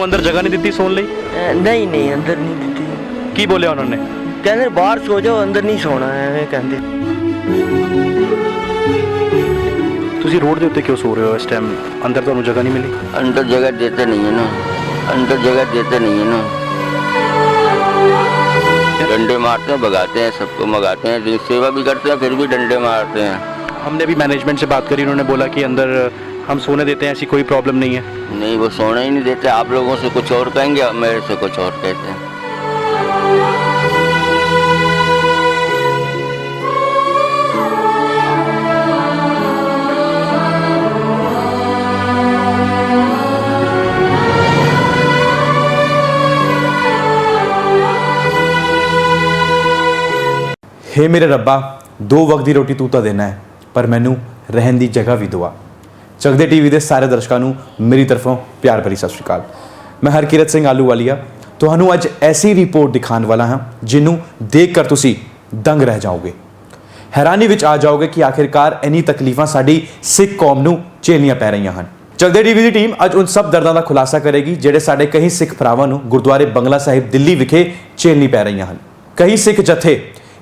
ਅੰਦਰ ਜਗ੍ਹਾ ਨਹੀਂ ਦਿੱਤੀ ਸੌਣ ਲਈ ਅਹ ਨਹੀਂ ਨਹੀਂ ਅੰਦਰ ਨਹੀਂ ਦਿੱਤੀ ਕੀ ਬੋਲਿਆ ਉਹਨਾਂ ਨੇ ਕਹਿੰਦੇ ਬਾਹਰ ਸੋ ਜਾਓ ਅੰਦਰ ਨਹੀਂ ਸੋਣਾ ਐਵੇਂ ਕਹਿੰਦੇ ਤੁਸੀਂ ਰੋਡ ਦੇ ਉੱਤੇ ਕਿਉਂ ਸੋ ਰਹੇ ਹੋ ਇਸ ਟਾਈਮ ਅੰਦਰ ਤੁਹਾਨੂੰ ਜਗ੍ਹਾ ਨਹੀਂ ਮਿਲੀ अंदर जगह देते नहीं है ना अंदर जगह देते नहीं है ना डंडे मारते हैं भगाते हैं सबको भगाते हैं जिन सेवा भी करते हैं फिर भी डंडे मारते हैं हमने भी मैनेजमेंट से बात करी उन्होंने बोला कि अंदर हम सोने देते हैं ऐसी कोई प्रॉब्लम नहीं है नहीं वो सोने ही नहीं देते आप लोगों से कुछ और कहेंगे और मेरे से कुछ और कहते हैं ਹੇ ਮੇਰੇ ਰੱਬਾ ਦੋ ਵਕਤ ਦੀ ਰੋਟੀ ਤੂੰ ਤਾਂ ਦੇਣਾ ਹੈ ਪਰ ਮੈਨੂੰ ਰਹਿਣ ਦੀ ਜਗ੍ਹਾ ਵੀ ਦੁਆ ਚਗਦੇ ਟੀਵੀ ਦੇ ਸਾਰੇ ਦਰਸ਼ਕਾਂ ਨੂੰ ਮੇਰੀ ਤਰਫੋਂ ਪਿਆਰ ਭਰੀ ਸਤਿ ਸ਼੍ਰੀ ਅਕਾਲ। ਮੈਂ ਹਰਕੀਰਤ ਸਿੰਘ ਆਲੂ ਵਾਲੀਆ ਤੁਹਾਨੂੰ ਅੱਜ ਐਸੀ ਰਿਪੋਰਟ ਦਿਖਾਉਣ ਵਾਲਾ ਹਾਂ, ਜਿਹਨੂੰ ਦੇਖ ਕਰ ਤੁਸੀਂ ਦੰਗ ਰਹਿ ਜਾਓਗੇ। ਹੈਰਾਨੀ ਵਿੱਚ ਆ ਜਾਓਗੇ ਕਿ ਆਖਿਰਕਾਰ ਇੰਨੀ ਤਕਲੀਫਾਂ ਸਾਡੀ ਸਿੱਖ ਕੌਮ ਨੂੰ ਝੇਲਣੀਆਂ ਪੈ ਰਹੀਆਂ ਹਨ। ਚਗਦੇ ਟੀਵੀ ਦੀ ਟੀਮ ਅੱਜ ਉਨ ਸਭ ਦਰਦਾਂ ਦਾ ਖੁਲਾਸਾ ਕਰੇਗੀ, ਜਿਹੜੇ ਸਾਡੇ ਕਈ ਸਿੱਖ ਭਰਾਵਾਂ ਨੂੰ ਗੁਰਦੁਆਰੇ ਬੰਗਲਾ ਸਾਹਿਬ ਦਿੱਲੀ ਵਿਖੇ ਝੇਲਣੀ ਪੈ ਰਹੀਆਂ ਹਨ। ਕਈ ਸਿੱਖ ਜਥੇ,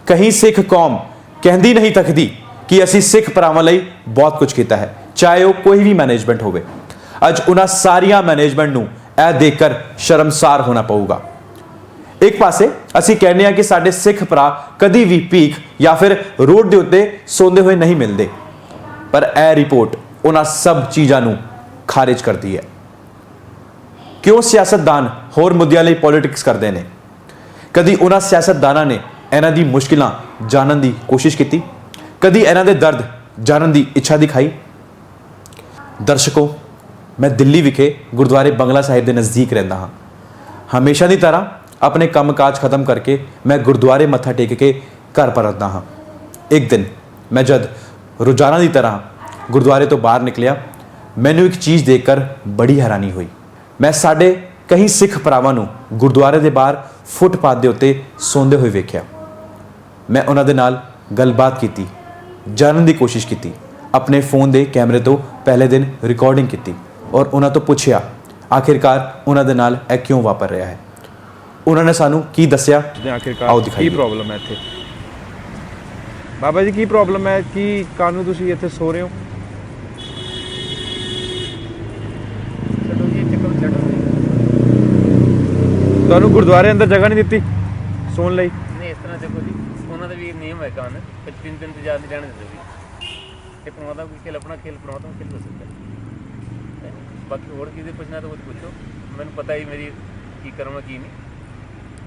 ਕਈ ਸਿੱਖ ਕੌਮ ਕਹਿੰਦੀ ਨਹੀਂ ਤੱਕਦੀ ਕਿ ਅਸੀਂ ਸਿੱਖ ਭਰਾਵਾਂ ਲਈ ਬਹੁਤ ਕੁਝ ਕੀਤਾ ਹੈ। ਚਾਹੇ ਉਹ ਕੋਈ ਵੀ ਮੈਨੇਜਮੈਂਟ ਹੋਵੇ, ਅੱਜ ਉਹਨਾਂ ਸਾਰੀਆਂ ਮੈਨੇਜਮੈਂਟ ਨੂੰ ਇਹ ਦੇਖ ਦੇਖकर ਸ਼ਰਮਸਾਰ ਹੋਣਾ ਪਊਗਾ। ਇੱਕ ਪਾਸੇ ਅਸੀਂ ਕਹਿੰਦੇ ਹਾਂ ਕਿ ਸਾਡੇ ਸਿੱਖ ਭਰਾ ਕਦੀ ਵੀ ਭੀਖ ਜਾਂ ਫਿਰ ਰੋਡ ਦੇ ਉੱਤੇ ਸੌਂਦੇ ਹੋਏ ਨਹੀਂ ਮਿਲਦੇ, ਪਰ ਇਹ ਰਿਪੋਰਟ ਉਹਨਾਂ ਸਭ ਚੀਜ਼ਾਂ ਨੂੰ ਖਾਰਿਜ ਕਰਦੀ ਹੈ। ਕਿਉਂ ਸਿਆਸਤਦਾਨ ਹੋਰ ਮੁੱਦਿਆਂ ਲਈ ਪੋਲਿਟਿਕਸ ਕਰਦੇ ਨੇ? ਕਦੀ ਉਹਨਾਂ ਸਿਆਸਤਦਾਨਾਂ ਨੇ ਇਹਨਾਂ ਦੀ ਮੁਸ਼ਕਿਲਾਂ ਜਾਣਨ ਦੀ ਕੋਸ਼ਿਸ਼ ਕੀਤੀ? ਕਦੀ ਇਹਨਾਂ ਦੇ ਦਰਦ ਜਾਣਨ ਦੀ ਇੱਛਾ ਦਿਖਾਈ? ਦਰਸ਼ਕੋ, ਮੈਂ ਦਿੱਲੀ ਵਿਖੇ ਗੁਰਦੁਆਰੇ ਬੰਗਲਾ ਸਾਹਿਬ ਦੇ ਨਜ਼ਦੀਕ ਰਹਿੰਦਾ ਹਾਂ। ਹਮੇਸ਼ਾ ਦੀ ਤਰ੍ਹਾਂ ਆਪਣੇ ਕੰਮਕਾਜ ਖਤਮ ਕਰਕੇ ਮੈਂ ਗੁਰਦੁਆਰੇ ਮੱਥਾ ਟੇਕ ਕੇ ਘਰ ਪਰਤਦਾ ਹਾਂ। ਇੱਕ ਦਿਨ ਮੈਂ ਜਦ ਰੋਜ਼ਾਨਾ ਦੀ ਤਰ੍ਹਾਂ ਗੁਰਦੁਆਰੇ ਤੋਂ ਬਾਹਰ ਨਿਕਲਿਆ, ਮੈਨੂੰ ਇੱਕ ਚੀਜ਼ ਦੇਖ ਦੇਖकर ਬੜੀ ਹੈਰਾਨੀ ਹੋਈ। ਮੈਂ ਸਾਡੇ ਕਈ ਸਿੱਖ ਭਰਾਵਾਂ ਨੂੰ ਗੁਰਦੁਆਰੇ ਦੇ ਬਾਹਰ ਫੁੱਟਪਾਥ ਦੇ ਉੱਤੇ ਸੌਂਦੇ ਹੋਏ ਵੇਖਿਆ। ਮੈਂ ਉਹਨਾਂ ਦੇ ਨਾਲ ਗੱਲਬਾਤ ਕੀਤੀ, ਜਾਣਨ ਦੀ ਕੋਸ਼ਿਸ਼ ਕੀਤੀ। ਆਪਣੇ ਫੋਨ ਦੇ ਕੈਮਰੇ ਤੋਂ ਪਹਿਲੇ ਦਿਨ ਰਿਕਾਰਡਿੰਗ ਕੀਤੀ ਔਰ ਉਹਨਾਂ ਤੋਂ ਪੁੱਛਿਆ ਆਖਿਰਕਾਰ ਉਹਨਾਂ ਦੇ ਨਾਲ ਇਹ ਕਿਉਂ ਵਾਪਰ ਰਿਹਾ ਹੈ? ਉਹਨਾਂ ਨੇ ਸਾਨੂੰ ਕੀ ਦੱਸਿਆ? ਆਓ ਆਖਿਰਕਾਰ ਦਿਖਾਈਏ। ਕੀ ਪ੍ਰੋਬਲਮ ਹੈ ਇੱਥੇ? ਬਾਬਾ ਜੀ ਕੀ ਪ੍ਰੋਬਲਮ ਹੈ? ਕੀ ਕਾਨੂੰ ਤੁਸੀਂ ਇੱਥੇ ਸੋ ਰਹੇ ਹੋ? ਤੁਹਾਨੂੰ ਗੁਰਦੁਆਰੇ ਅੰਦਰ ਜਗ੍ਹਾ ਨਹੀਂ ਦਿੱਤੀ ਸੌਣ ਲਈ? ਨਹੀਂ ਇਸ ਤਰ੍ਹਾਂ ਦੇਖੋ ਜੀ ਉਹਨਾਂ ਦਾ ਵੀ ਨਿਯਮ ਹੈ ਕਾਨ ਕਿ ਤਿੰਨ ਦਿਨ ਤੋਂ ਜ਼ਿਆਦਾ ਨਹੀਂ ਰਹਿਣ ਦਿੰਦੇ ਇਹ ਪਰਮਾਤਮਾ ਕੋਈ ਖੇਲ ਆਪਣਾ ਖੇਲ ਪਰਮਾਤਮਾ ਖੇਲ ਹੋ ਸਕਦਾ। ਹੈ? ਬਾਕੀ ਹੋਰ ਕਿਸੇ ਪੁੱਛਣਾ ਤਾਂ ਉਹ ਪੁੱਛੋ। ਮੈਨੂੰ ਪਤਾ ਹੀ ਮੇਰੀ ਕੀ ਕਰਮ ਹੈ ਕੀ ਨਹੀਂ।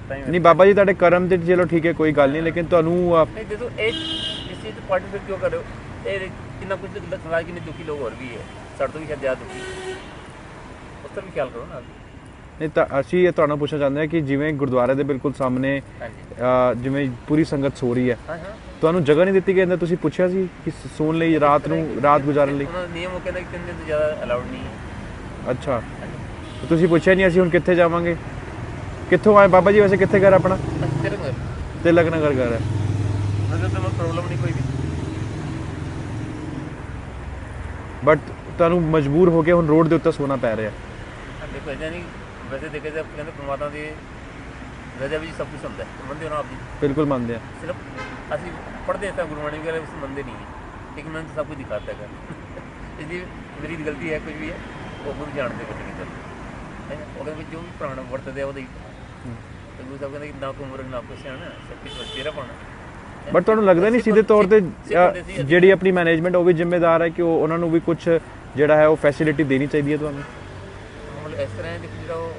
ਤਾਂ ਨਹੀਂ ਬਾਬਾ ਜੀ ਤੁਹਾਡੇ ਕਰਮ ਤੇ ਚਲੋ ਠੀਕ ਹੈ ਕੋਈ ਗੱਲ ਨਹੀਂ ਲੇਕਿਨ ਤੁਹਾਨੂੰ ਨਹੀਂ ਦੇਖੋ ਇਹ ਇਸ ਚੀਜ਼ ਤੋਂ ਪਾਰਟਿਸਿਪੇਟ ਕਿਉਂ ਕਰ ਰਹੇ ਹੋ? ਇਹ ਕਿੰਨਾ ਕੁਝ ਸਮਾਜ ਕਿੰਨੇ ਦੁਖੀ ਲੋਕ ਹੋਰ ਵੀ ਹੈ। ਸਾਡੇ ਤੋਂ ਵੀ ਸ਼ਾਇਦ ਜ਼ਿਆਦਾ ਦੁਖੀ। ਉਸ ਤਰ੍ਹਾਂ ਵੀ ਖਿਆਲ ਕਰੋ ਨਾ। ਨਹੀਂ ਤਾਂ ਅਸੀਂ ਇਹ ਤੁਹਾਨੂੰ ਪੁੱਛਣਾ ਚਾਹੁੰਦੇ ਹਾਂ ਕਿ ਜਿਵੇਂ ਗੁਰਦੁਆਰੇ ਦੇ ਬਿਲਕੁਲ ਸਾਹਮਣੇ ਜਿਵੇਂ ਪੂਰੀ ਸੰਗਤ ਸੋ ਰਹੀ ਹੈ। ਤੁਹਾਨੂੰ ਜਗ੍ਹਾ ਨਹੀਂ ਦਿੱਤੀ ਗਈ ਅੰਦਰ ਤੁਸੀਂ ਪੁੱਛਿਆ ਸੀ ਕਿ ਸੌਣ ਲਈ ਰਾਤ ਨੂੰ ਰਾਤ ਗੁਜ਼ਾਰਨ ਲਈ? ਨਿਯਮ ਉਹ ਕਹਿੰਦਾ ਕਿ ਤਿੰਨ ਦਿਨ ਤੋਂ ਜ਼ਿਆਦਾ ਅਲਾਉਡ ਨਹੀਂ ਹੈ। ਅੱਛਾ। ਤੁਸੀਂ ਪੁੱਛਿਆ ਨਹੀਂ ਅਸੀਂ ਹੁਣ ਕਿੱਥੇ ਜਾਵਾਂਗੇ? ਕਿੱਥੋਂ ਆਏ? ਬਾਬਾ ਜੀ ਵੈਸੇ ਕਿੱਥੇ ਘਰ ਆਪਣਾ? ਤੇਰੇ ਮਗਰ ਤਿਲਕ ਨਗਰ ਘਰ ਹੈ। ਮਤਲਬ ਤਾਂ ਪ੍ਰੋਬਲਮ ਨਹੀਂ ਕੋਈ ਵੀ। ਬਟ ਤੁਹਾਨੂੰ ਮਜਬੂਰ ਹੋ ਕੇ ਹੁਣ ਰੋਡ ਦੇ ਉੱਤੇ ਸੋਣਾ ਪੈ ਰਿਹਾ। ਹਾਂ, ਦੇਖੋ ਨਹੀਂ। ਵੈਸੇ ਦੇਖਿਆ ਜਾਏ ਕਹਿੰਦੇ ਪ੍ਰਮਾਤਮਾ ਦੀ ਰਜ਼ਾ ਵਿੱਚ ਸਭ ਕੁਝ ਹੁੰਦਾ ਹੈ। ਮੰਨਦੇ ਹੋ ਨਾ ਆਪ ਜੀ? ਬਿਲਕੁਲ ਮੰਨਦੇ ਆ। ਸਿਰਫ ਅਸੀਂ ਪੜ੍ਹਦੇ ਤਾਂ ਗੁਰਬਾਣੀ ਵਗੈरह ਉਸ ਮੰਨਦੇ ਨਹੀਂ ਹੈ। ਲੇਕਿਨ ਮੈਂ ਤਾਂ ਸਭ ਕੁਝ ਦਿਖਾਤਾ ਹੈ ਇਸ ਦੀ ਮੇਰੀ ਗਲਤੀ ਹੈ ਕੁਝ ਵੀ ਹੈ ਉਹ ਗੁਰੂ ਜਾਣਦੇ ਕੁਝ ਨਹੀਂ ਕਰਦੇ? ਉਹ ਕਹਿੰਦੇ ਵੀ ਜੋ ਵੀ ਪ੍ਰਾਣ ਵਰਤਦੇ ਆ ਉਹਦੇ ਤੇ ਗੁਰੂ ਸਾਹਿਬ ਕਹਿੰਦੇ ਕਿ ਨਾ ਕੋ ਮੁਰਗ ਨਾ ਕੋ ਸਿਆਣਾ ਸਭ ਕੁਝ ਤੇਰਾ ਪਾਣਾ ਬਟ ਤੁਹਾਨੂੰ ਲੱਗਦਾ ਨਹੀਂ ਸਿੱਧੇ ਤੌਰ ਤੇ। ਜਿਹੜੀ ਆਪਣੀ ਮੈਨੇਜਮੈਂਟ ਉਹ ਵੀ ਜ਼ਿੰਮੇਦਾਰ ਹੈ ਕਿ ਉਹ ਉਹਨਾਂ ਨੂੰ ਵੀ ਕੁਝ ਜਿਹੜਾ ਹੈ ਉਹ ਫੈਸਿਲਿਟੀ ਦੇਣੀ ਚਾਹੀਦੀ ਹੈ ਤੁਹਾਨੂੰ? ਮਤਲਬ ਇਸ ਤਰ੍ਹਾਂ ਹੈ ਕਿ ਜਿਹੜਾ ਉਹ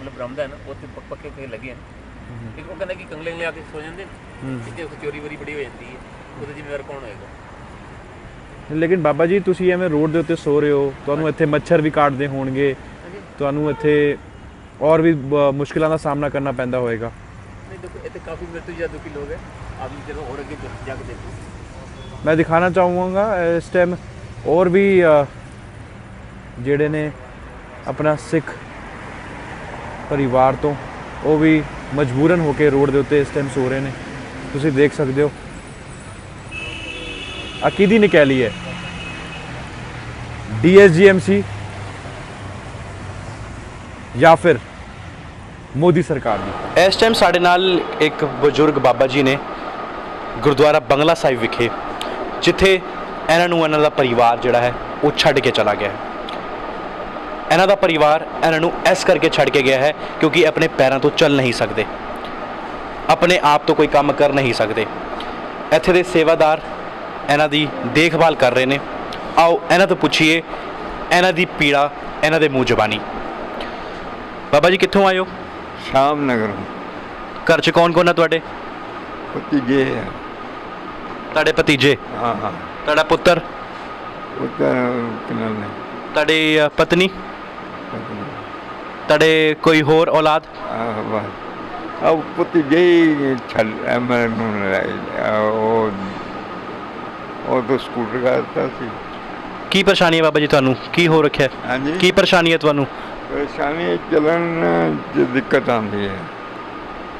ਮਤਲਬ ਬ੍ਰਹਮਦਾ ਨਾ ਪ- ਪੱਕੇ ਪੱਕੇ ਲੱਗੇ ਹਨ ਇੱਕ ਉਹ ਕਹਿੰਦਾ ਕਿ ਕੰਗਲੇ ਲੈ ਕੇ ਸੋ ਜਾਂਦੇ ਨੇ। ਤੇ ਜੇ ਉੱਥੇ ਚੋਰੀ ਵਰੀ ਬੜੀ ਹੋ ਜਾਂਦੀ ਹੈ। ਉਹਦੇ ਜ਼ਿੰਮੇਵਾਰ ਕੌਣ ਹੋਏਗਾ? ਲੇਕਿਨ ਬਾਬਾ ਜੀ ਤੁਸੀਂ ਐਵੇਂ ਰੋਡ ਦੇ ਉੱਤੇ ਸੋ ਰਹੇ ਹੋ। ਤੁਹਾਨੂੰ ਇੱਥੇ ਮੱਛਰ ਵੀ ਕਾਟਦੇ ਹੋਣਗੇ। ਤੁਹਾਨੂੰ ਇੱਥੇ ਔਰ ਵੀ ਮੁਸ਼ਕਿਲਾਂ ਦਾ ਸਾਹਮਣਾ ਕਰਨਾ ਪੈਂਦਾ ਹੋਏਗਾ। ਨਹੀਂ ਦੇਖੋ ਇੱਥੇ ਕਾਫੀ ਮੇਰੇ ਤੋਂ ਜ਼ਿਆਦਾ ਦੁਖੀ ਲੋਕ ਹੈ। ਆਪ ਜੀ ਜਦੋਂ ਹੋਰ ਅੱਗੇ ਜਾ ਕੇ ਦੇਖੋ। ਮੈਂ ਦਿਖਾਣਾ ਚਾਹੂੰਗਾ ਇਸ ਟਾਈਮ ਔਰ ਵੀ ਜਿਹੜੇ ਨੇ ਆਪਣਾ ਸਿੱਖ ਪਰਿਵਾਰ ਤੋਂ ਉਹ ਵੀ ਮਜਬੂਰਨ ਹੋ ਕੇ ਰੋਡ ਦੇ ਉੱਤੇ ਇਸ ਟਾਈਮ ਸੋ ਰਹੇ ਨੇ। ਤੁਸੀਂ ਦੇਖ ਸਕਦੇ ਹੋ। ਆ ਕਿਹਦੀ ਨਿਕਲੀ ਹੈ। ਡੀਐਸਜੀਐਮਸੀ ਜਾਂ ਫਿਰ ਮੋਦੀ ਸਰਕਾਰ ਦੀ। ਇਸ ਟਾਈਮ ਸਾਡੇ ਨਾਲ ਇੱਕ ਬਜ਼ੁਰਗ ਬਾਬਾ ਜੀ ਨੇ ਗੁਰਦੁਆਰਾ ਬੰਗਲਾ ਸਾਹਿਬ ਵਿਖੇ, ਜਿੱਥੇ ਇਹਨਾਂ ਨੂੰ ਇਹਨਾਂ ਦਾ ਪਰਿਵਾਰ ਜਿਹੜਾ ਹੈ, ਉਹ ਛੱਡ ਕੇ ਚਲਾ ਗਿਆ ਹੈ। ਇਹਨਾਂ ਦਾ ਪਰਿਵਾਰ ਇਹਨਾਂ ਨੂੰ ਇਸ ਕਰਕੇ ਛੱਡ ਕੇ ਗਿਆ ਹੈ ਕਿਉਂਕਿ ਆਪਣੇ ਪੈਰਾਂ ਤੋਂ ਚੱਲ ਨਹੀਂ ਸਕਦੇ। ਆਪਣੇ ਆਪ ਤੋਂ ਕੋਈ ਕੰਮ ਕਰ ਨਹੀਂ ਸਕਦੇ। ਇੱਥੇ ਦੇ ਸੇਵਾਦਾਰ ਇਹਨਾਂ ਦੀ ਦੇਖਭਾਲ ਕਰ ਰਹੇ ਨੇ। ਆਓ ਇਹਨਾਂ ਤੋਂ ਪੁੱਛੀਏ ਇਹਨਾਂ ਦੀ ਪੀੜਾ ਇਹਨਾਂ ਦੇ ਮੂੰਹ ਜ਼ਬਾਨੀ। ਬਾਬਾ ਜੀ ਕਿੱਥੋਂ ਹੋ? ਸ਼ਾਮ ਨਗਰ ਘਰ 'ਚ ਕੌਣ ਕੌਣ ਹੈ ਤੁਹਾਡੇ? ਭਤੀਜੇ ਆ। ਤੁਹਾਡੇ ਭਤੀਜੇ? ਹਾਂ ਹਾਂ। ਤੁਹਾਡਾ ਪੁੱਤਰ? ਉੱਤਰ ਕਿਨਾਂ ਨੇ? ਤੁਹਾਡੀ ਅ, ਪਤਨੀ? ਤੁਹਾਡੇ ਕੋਈ ਹੋਰ ਔਲਾਦ? ਆਹ ਵਾ ਆ ਭਤੀਜੇ ਹੀ ਛੱਡ ਮੈਨੂੰ ਲੈ ਆ, ਉਹ ਉਹ ਤਾਂ ਸਕੂਟਰ ਕਰਤਾ ਸੀ। ਕੀ ਪਰੇਸ਼ਾਨੀ ਹੈ ਬਾਬਾ ਜੀ ਤੁਹਾਨੂੰ? ਕੀ ਹੋ ਰੱਖਿਆ? ਹੈ? ਹਾਂਜੀ? ਕੀ ਪਰੇਸ਼ਾਨੀ ਹੈ ਤੁਹਾਨੂੰ? ਪਰੇਸ਼ਾਨੀ ਚੱਲਣ 'ਚ ਦਿੱਕਤ ਆਉਂਦੀ ਹੈ।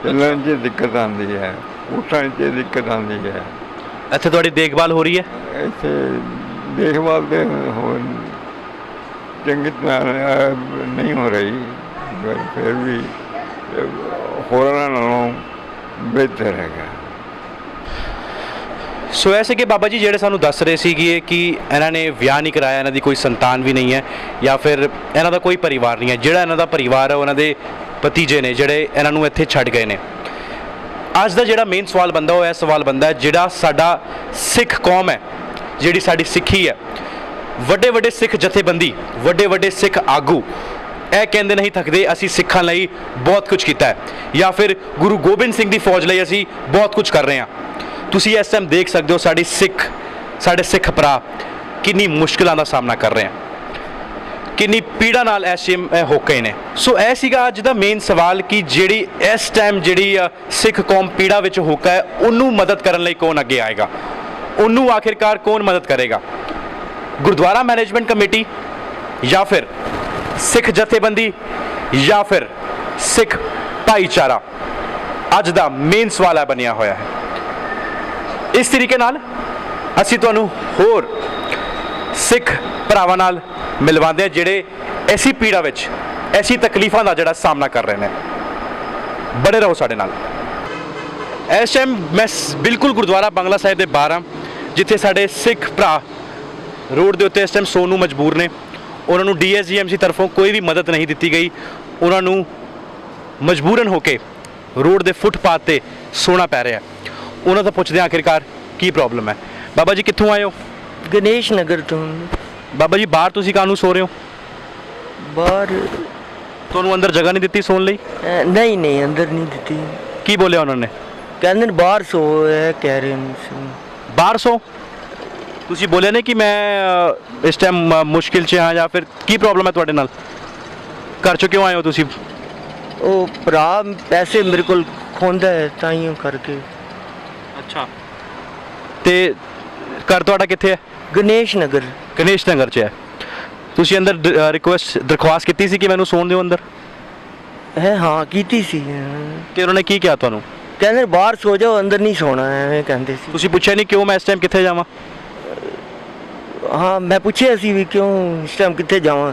ਚੱਲਣ 'ਚ ਦਿੱਕਤ ਆਉਂਦੀ ਹੈ। ਉੱਠਣ 'ਚ ਦਿੱਕਤ ਆਉਂਦੀ ਹੈ। ਇੱਥੇ ਤੁਹਾਡੀ ਦੇਖਭਾਲ ਹੋ ਰਹੀ ਹੈ? ਇੱਥੇ ਦੇਖਭਾਲ ਦੇ ਹੋ ਚੰਗੀ ਤਰ੍ਹਾਂ ਅਹ, ਨਹੀਂ ਹੋ ਰਹੀ ਪਰ ਫਿਰ ਵੀ ਅਹ, ਹੋਰਾਂ ਨਾਲੋਂ ਬਿਹਤਰ ਹੈਗਾ। ਸੋ ਐਸੇ ਕਿ ਬਾਬਾ ਜੀ ਜਿਹੜੇ ਸਾਨੂੰ ਦੱਸ ਰਹੇ ਸੀਗੇ ਕਿ ਇਹਨਾਂ ਨੇ ਵਿਆਹ ਨਹੀਂ ਕਰਾਇਆ ਇਹਨਾਂ ਦੀ ਕੋਈ ਸੰਤਾਨ ਵੀ ਨਹੀਂ ਹੈ ਜਾਂ ਫਿਰ ਇਹਨਾਂ ਦਾ ਕੋਈ ਪਰਿਵਾਰ ਨਹੀਂ ਹੈ। ਜਿਹੜਾ ਇਹਨਾਂ ਦਾ ਪਰਿਵਾਰ ਹੈ ਉਹਨਾਂ ਦੇ ਭਤੀਜੇ ਨੇ ਜਿਹੜੇ ਇਹਨਾਂ ਨੂੰ ਇੱਥੇ ਛੱਡ ਗਏ ਨੇ। ਅੱਜ ਦਾ ਜਿਹੜਾ ਮੇਨ ਸਵਾਲ ਬੰਦਾ ਉਹ ਇਹ ਸਵਾਲ ਬੰਦਾ ਜਿਹੜਾ ਸਾਡਾ ਸਿੱਖ ਕੌਮ ਹੈ ਜਿਹੜੀ ਸਾਡੀ ਸਿੱਖੀ ਹੈ ਵੱਡੇ ਵੱਡੇ ਸਿੱਖ ਜਥੇਬੰਦੀ ਵੱਡੇ ਵੱਡੇ ਸਿੱਖ ਆਗੂ ਇਹ ਕਹਿੰਦੇ ਨਹੀਂ ਥੱਕਦੇ ਅਸੀਂ ਸਿੱਖਾਂ ਲਈ ਬਹੁਤ ਕੁਝ ਕੀਤਾ ਹੈ। ਜਾਂ ਫਿਰ ਗੁਰੂ ਗੋਬਿੰਦ ਸਿੰਘ ਦੀ ਫੌਜ ਲਈ ਅਸੀਂ ਬਹੁਤ ਕੁਝ ਕਰ ਰਹੇ ਹਾਂ। ਤੁਸੀਂ ਇਸ ਟਾਈਮ ਦੇਖ ਸਕਦੇ ਹੋ ਸਾਡੀ ਸਿੱਖ ਸਾਡੇ ਸਿੱਖ ਭਰਾ ਕਿੰਨੀ ਮੁਸ਼ਕਲਾਂ ਦਾ ਸਾਹਮਣਾ ਕਰ ਰਹੇ ਹਨ। ਕਿੰਨੀ ਪੀੜਾ ਨਾਲ ਐਸੇ ਹੋ ਗਏ ਨੇ। ਸੋ ਇਹ ਸੀਗਾ ਅੱਜ ਦਾ ਮੇਨ ਸਵਾਲ ਕਿ ਜਿਹੜੀ ਇਸ ਟਾਈਮ ਜਿਹੜੀ ਅ, ਸਿੱਖ ਕੌਮ ਪੀੜਾ ਵਿੱਚ ਹੋਕਾ ਹੈ ਉਹਨੂੰ ਮਦਦ ਕਰਨ ਲਈ ਕੌਣ ਅੱਗੇ ਆਏਗਾ? ਉਹਨੂੰ ਆਖਿਰਕਾਰ ਕੌਣ ਮਦਦ ਕਰੇਗਾ? ਗੁਰਦੁਆਰਾ ਮੈਨੇਜਮੈਂਟ ਕਮੇਟੀ ਜਾਂ ਫਿਰ ਸਿੱਖ ਜਥੇਬੰਦੀ ਜਾਂ ਫਿਰ ਸਿੱਖ ਭਾਈਚਾਰਾ। ਅੱਜ ਦਾ ਮੇਨ ਸਵਾਲ ਹੈ ਬਣਿਆ ਹੋਇਆ ਹੈ। ਇਸ ਤਰੀਕੇ ਨਾਲ ਅਸੀਂ ਤੁਹਾਨੂੰ ਹੋਰ ਸਿੱਖ ਭਰਾਵਾਂ ਨਾਲ ਮਿਲਵਾਉਂਦੇ ਹਾਂ ਜਿਹੜੇ ਐਸੀ ਪੀੜਾ ਵਿੱਚ ਐਸੀ ਤਕਲੀਫਾਂ ਦਾ ਜਿਹੜਾ ਸਾਹਮਣਾ ਕਰ ਰਹੇ ਨੇ। ਬੜੇ ਰਹੋ ਸਾਡੇ ਨਾਲ। ਇਸ ਟਾਈਮ ਮੈਂ ਬਿਲਕੁਲ ਗੁਰਦੁਆਰਾ ਬੰਗਲਾ ਸਾਹਿਬ ਦੇ ਬਾਹਰ ਹਾਂ ਜਿੱਥੇ ਸਾਡੇ ਸਿੱਖ ਭਰਾ ਰੋਡ ਦੇ ਉੱਤੇ ਇਸ ਟਾਈਮ ਸੌਣ ਨੂੰ ਮਜਬੂਰ ਨੇ। ਉਹਨਾਂ ਨੂੰ ਡੀਐਸਜੀਐਮਸੀ ਤਰਫੋਂ ਕੋਈ ਵੀ ਮਦਦ ਨਹੀਂ ਦਿੱਤੀ ਗਈ। ਉਹਨਾਂ ਨੂੰ ਮਜਬੂਰਨ ਹੋ ਕੇ ਰੋਡ ਦੇ ਫੁੱਟਪਾਥ ਤੇ ਸੋਣਾ ਪੈ ਰਿਹਾ। ਉਹਨਾਂ ਤੋਂ ਪੁੱਛਦੇ ਹਾਂ ਆਖਿਰਕਾਰ ਕੀ ਪ੍ਰੋਬਲਮ ਹੈ। ਬਾਬਾ ਜੀ ਕਿੱਥੋਂ ਆਏ ਹੋ? ਗਣੇਸ਼ ਨਗਰ ਤੋਂ। ਬਾਬਾ ਜੀ ਬਾਹਰ ਤੁਸੀਂ ਕਾਹਨੂੰ ਸੋ ਰਹੇ ਹੋ? ਬਾਹਰ ਤੁਹਾਨੂੰ ਅੰਦਰ ਜਗ੍ਹਾ ਨਹੀਂ ਦਿੱਤੀ ਸੌਣ ਲਈ? ਅਹ, ਨਹੀਂ ਨਹੀਂ ਅੰਦਰ ਨਹੀਂ ਦਿੱਤੀ। ਕੀ ਬੋਲਿਆ ਉਹਨਾਂ ਨੇ? ਕਹਿੰਦੇ ਨੇ ਬਾਹਰ ਸੋ ਹੈ ਕਹਿ ਰਹੇ ਨੇ। ਬਾਹਰ ਸੋ? ਤੁਸੀਂ ਬੋਲਿਆ ਨੇ ਕਿ ਮੈਂ ਇਸ ਟਾਈਮ ਮੁਸ਼ਕਿਲ 'ਚ ਹਾਂ ਜਾਂ ਫਿਰ ਕੀ ਪ੍ਰੋਬਲਮ ਹੈ ਤੁਹਾਡੇ ਨਾਲ? ਘਰ 'ਚੋਂ ਕਿਉਂ ਆਏ ਹੋ ਤੁਸੀਂ? ਉਹ ਭਰਾ ਪੈਸੇ ਮੇਰੇ ਕੋਲ ਖੋਂਦਾ ਹੈ ਤਾਂ ਹੀ ਉਹ ਕਰਕੇ। ਅੱਛਾ। ਤੇ ਘਰ ਤੁਹਾਡਾ ਕਿੱਥੇ ਹੈ? ਗਣੇਸ਼ ਨਗਰ। ਗਣੇਸ਼ ਨਗਰ 'ਚ ਹੈ। ਤੁਸੀਂ ਅੰਦਰ ਰਿਕੁਐਸਟ ਦਰਖਾਸਤ ਕੀਤੀ ਸੀ ਕਿ ਮੈਨੂੰ ਸੌਣ ਦਿਓ ਅੰਦਰ? ਹੈ ਹਾਂ ਕੀਤੀ ਸੀ। ਹਾਂ। ਕਿ ਉਹਨਾਂ ਨੇ ਕੀ ਕਿਹਾ ਤੁਹਾਨੂੰ? ਕਹਿੰਦੇ ਬਾਹਰ ਸੋ ਜਾਓ ਅੰਦਰ ਨਹੀਂ ਸੋਣਾ ਐਵੇਂ ਕਹਿੰਦੇ ਸੀ। ਤੁਸੀਂ ਪੁੱਛਿਆ ਨਹੀਂ ਕਿਉਂ ਮੈਂ ਇਸ ਟਾਈਮ ਕਿੱਥੇ ਜਾਵਾਂ? ਹਾਂ, ਮੈਂ ਪੁੱਛਿਆ ਸੀ ਵੀ ਕਿਉਂ ਇਸ ਟਾਈਮ ਕਿੱਥੇ ਜਾਵਾਂ?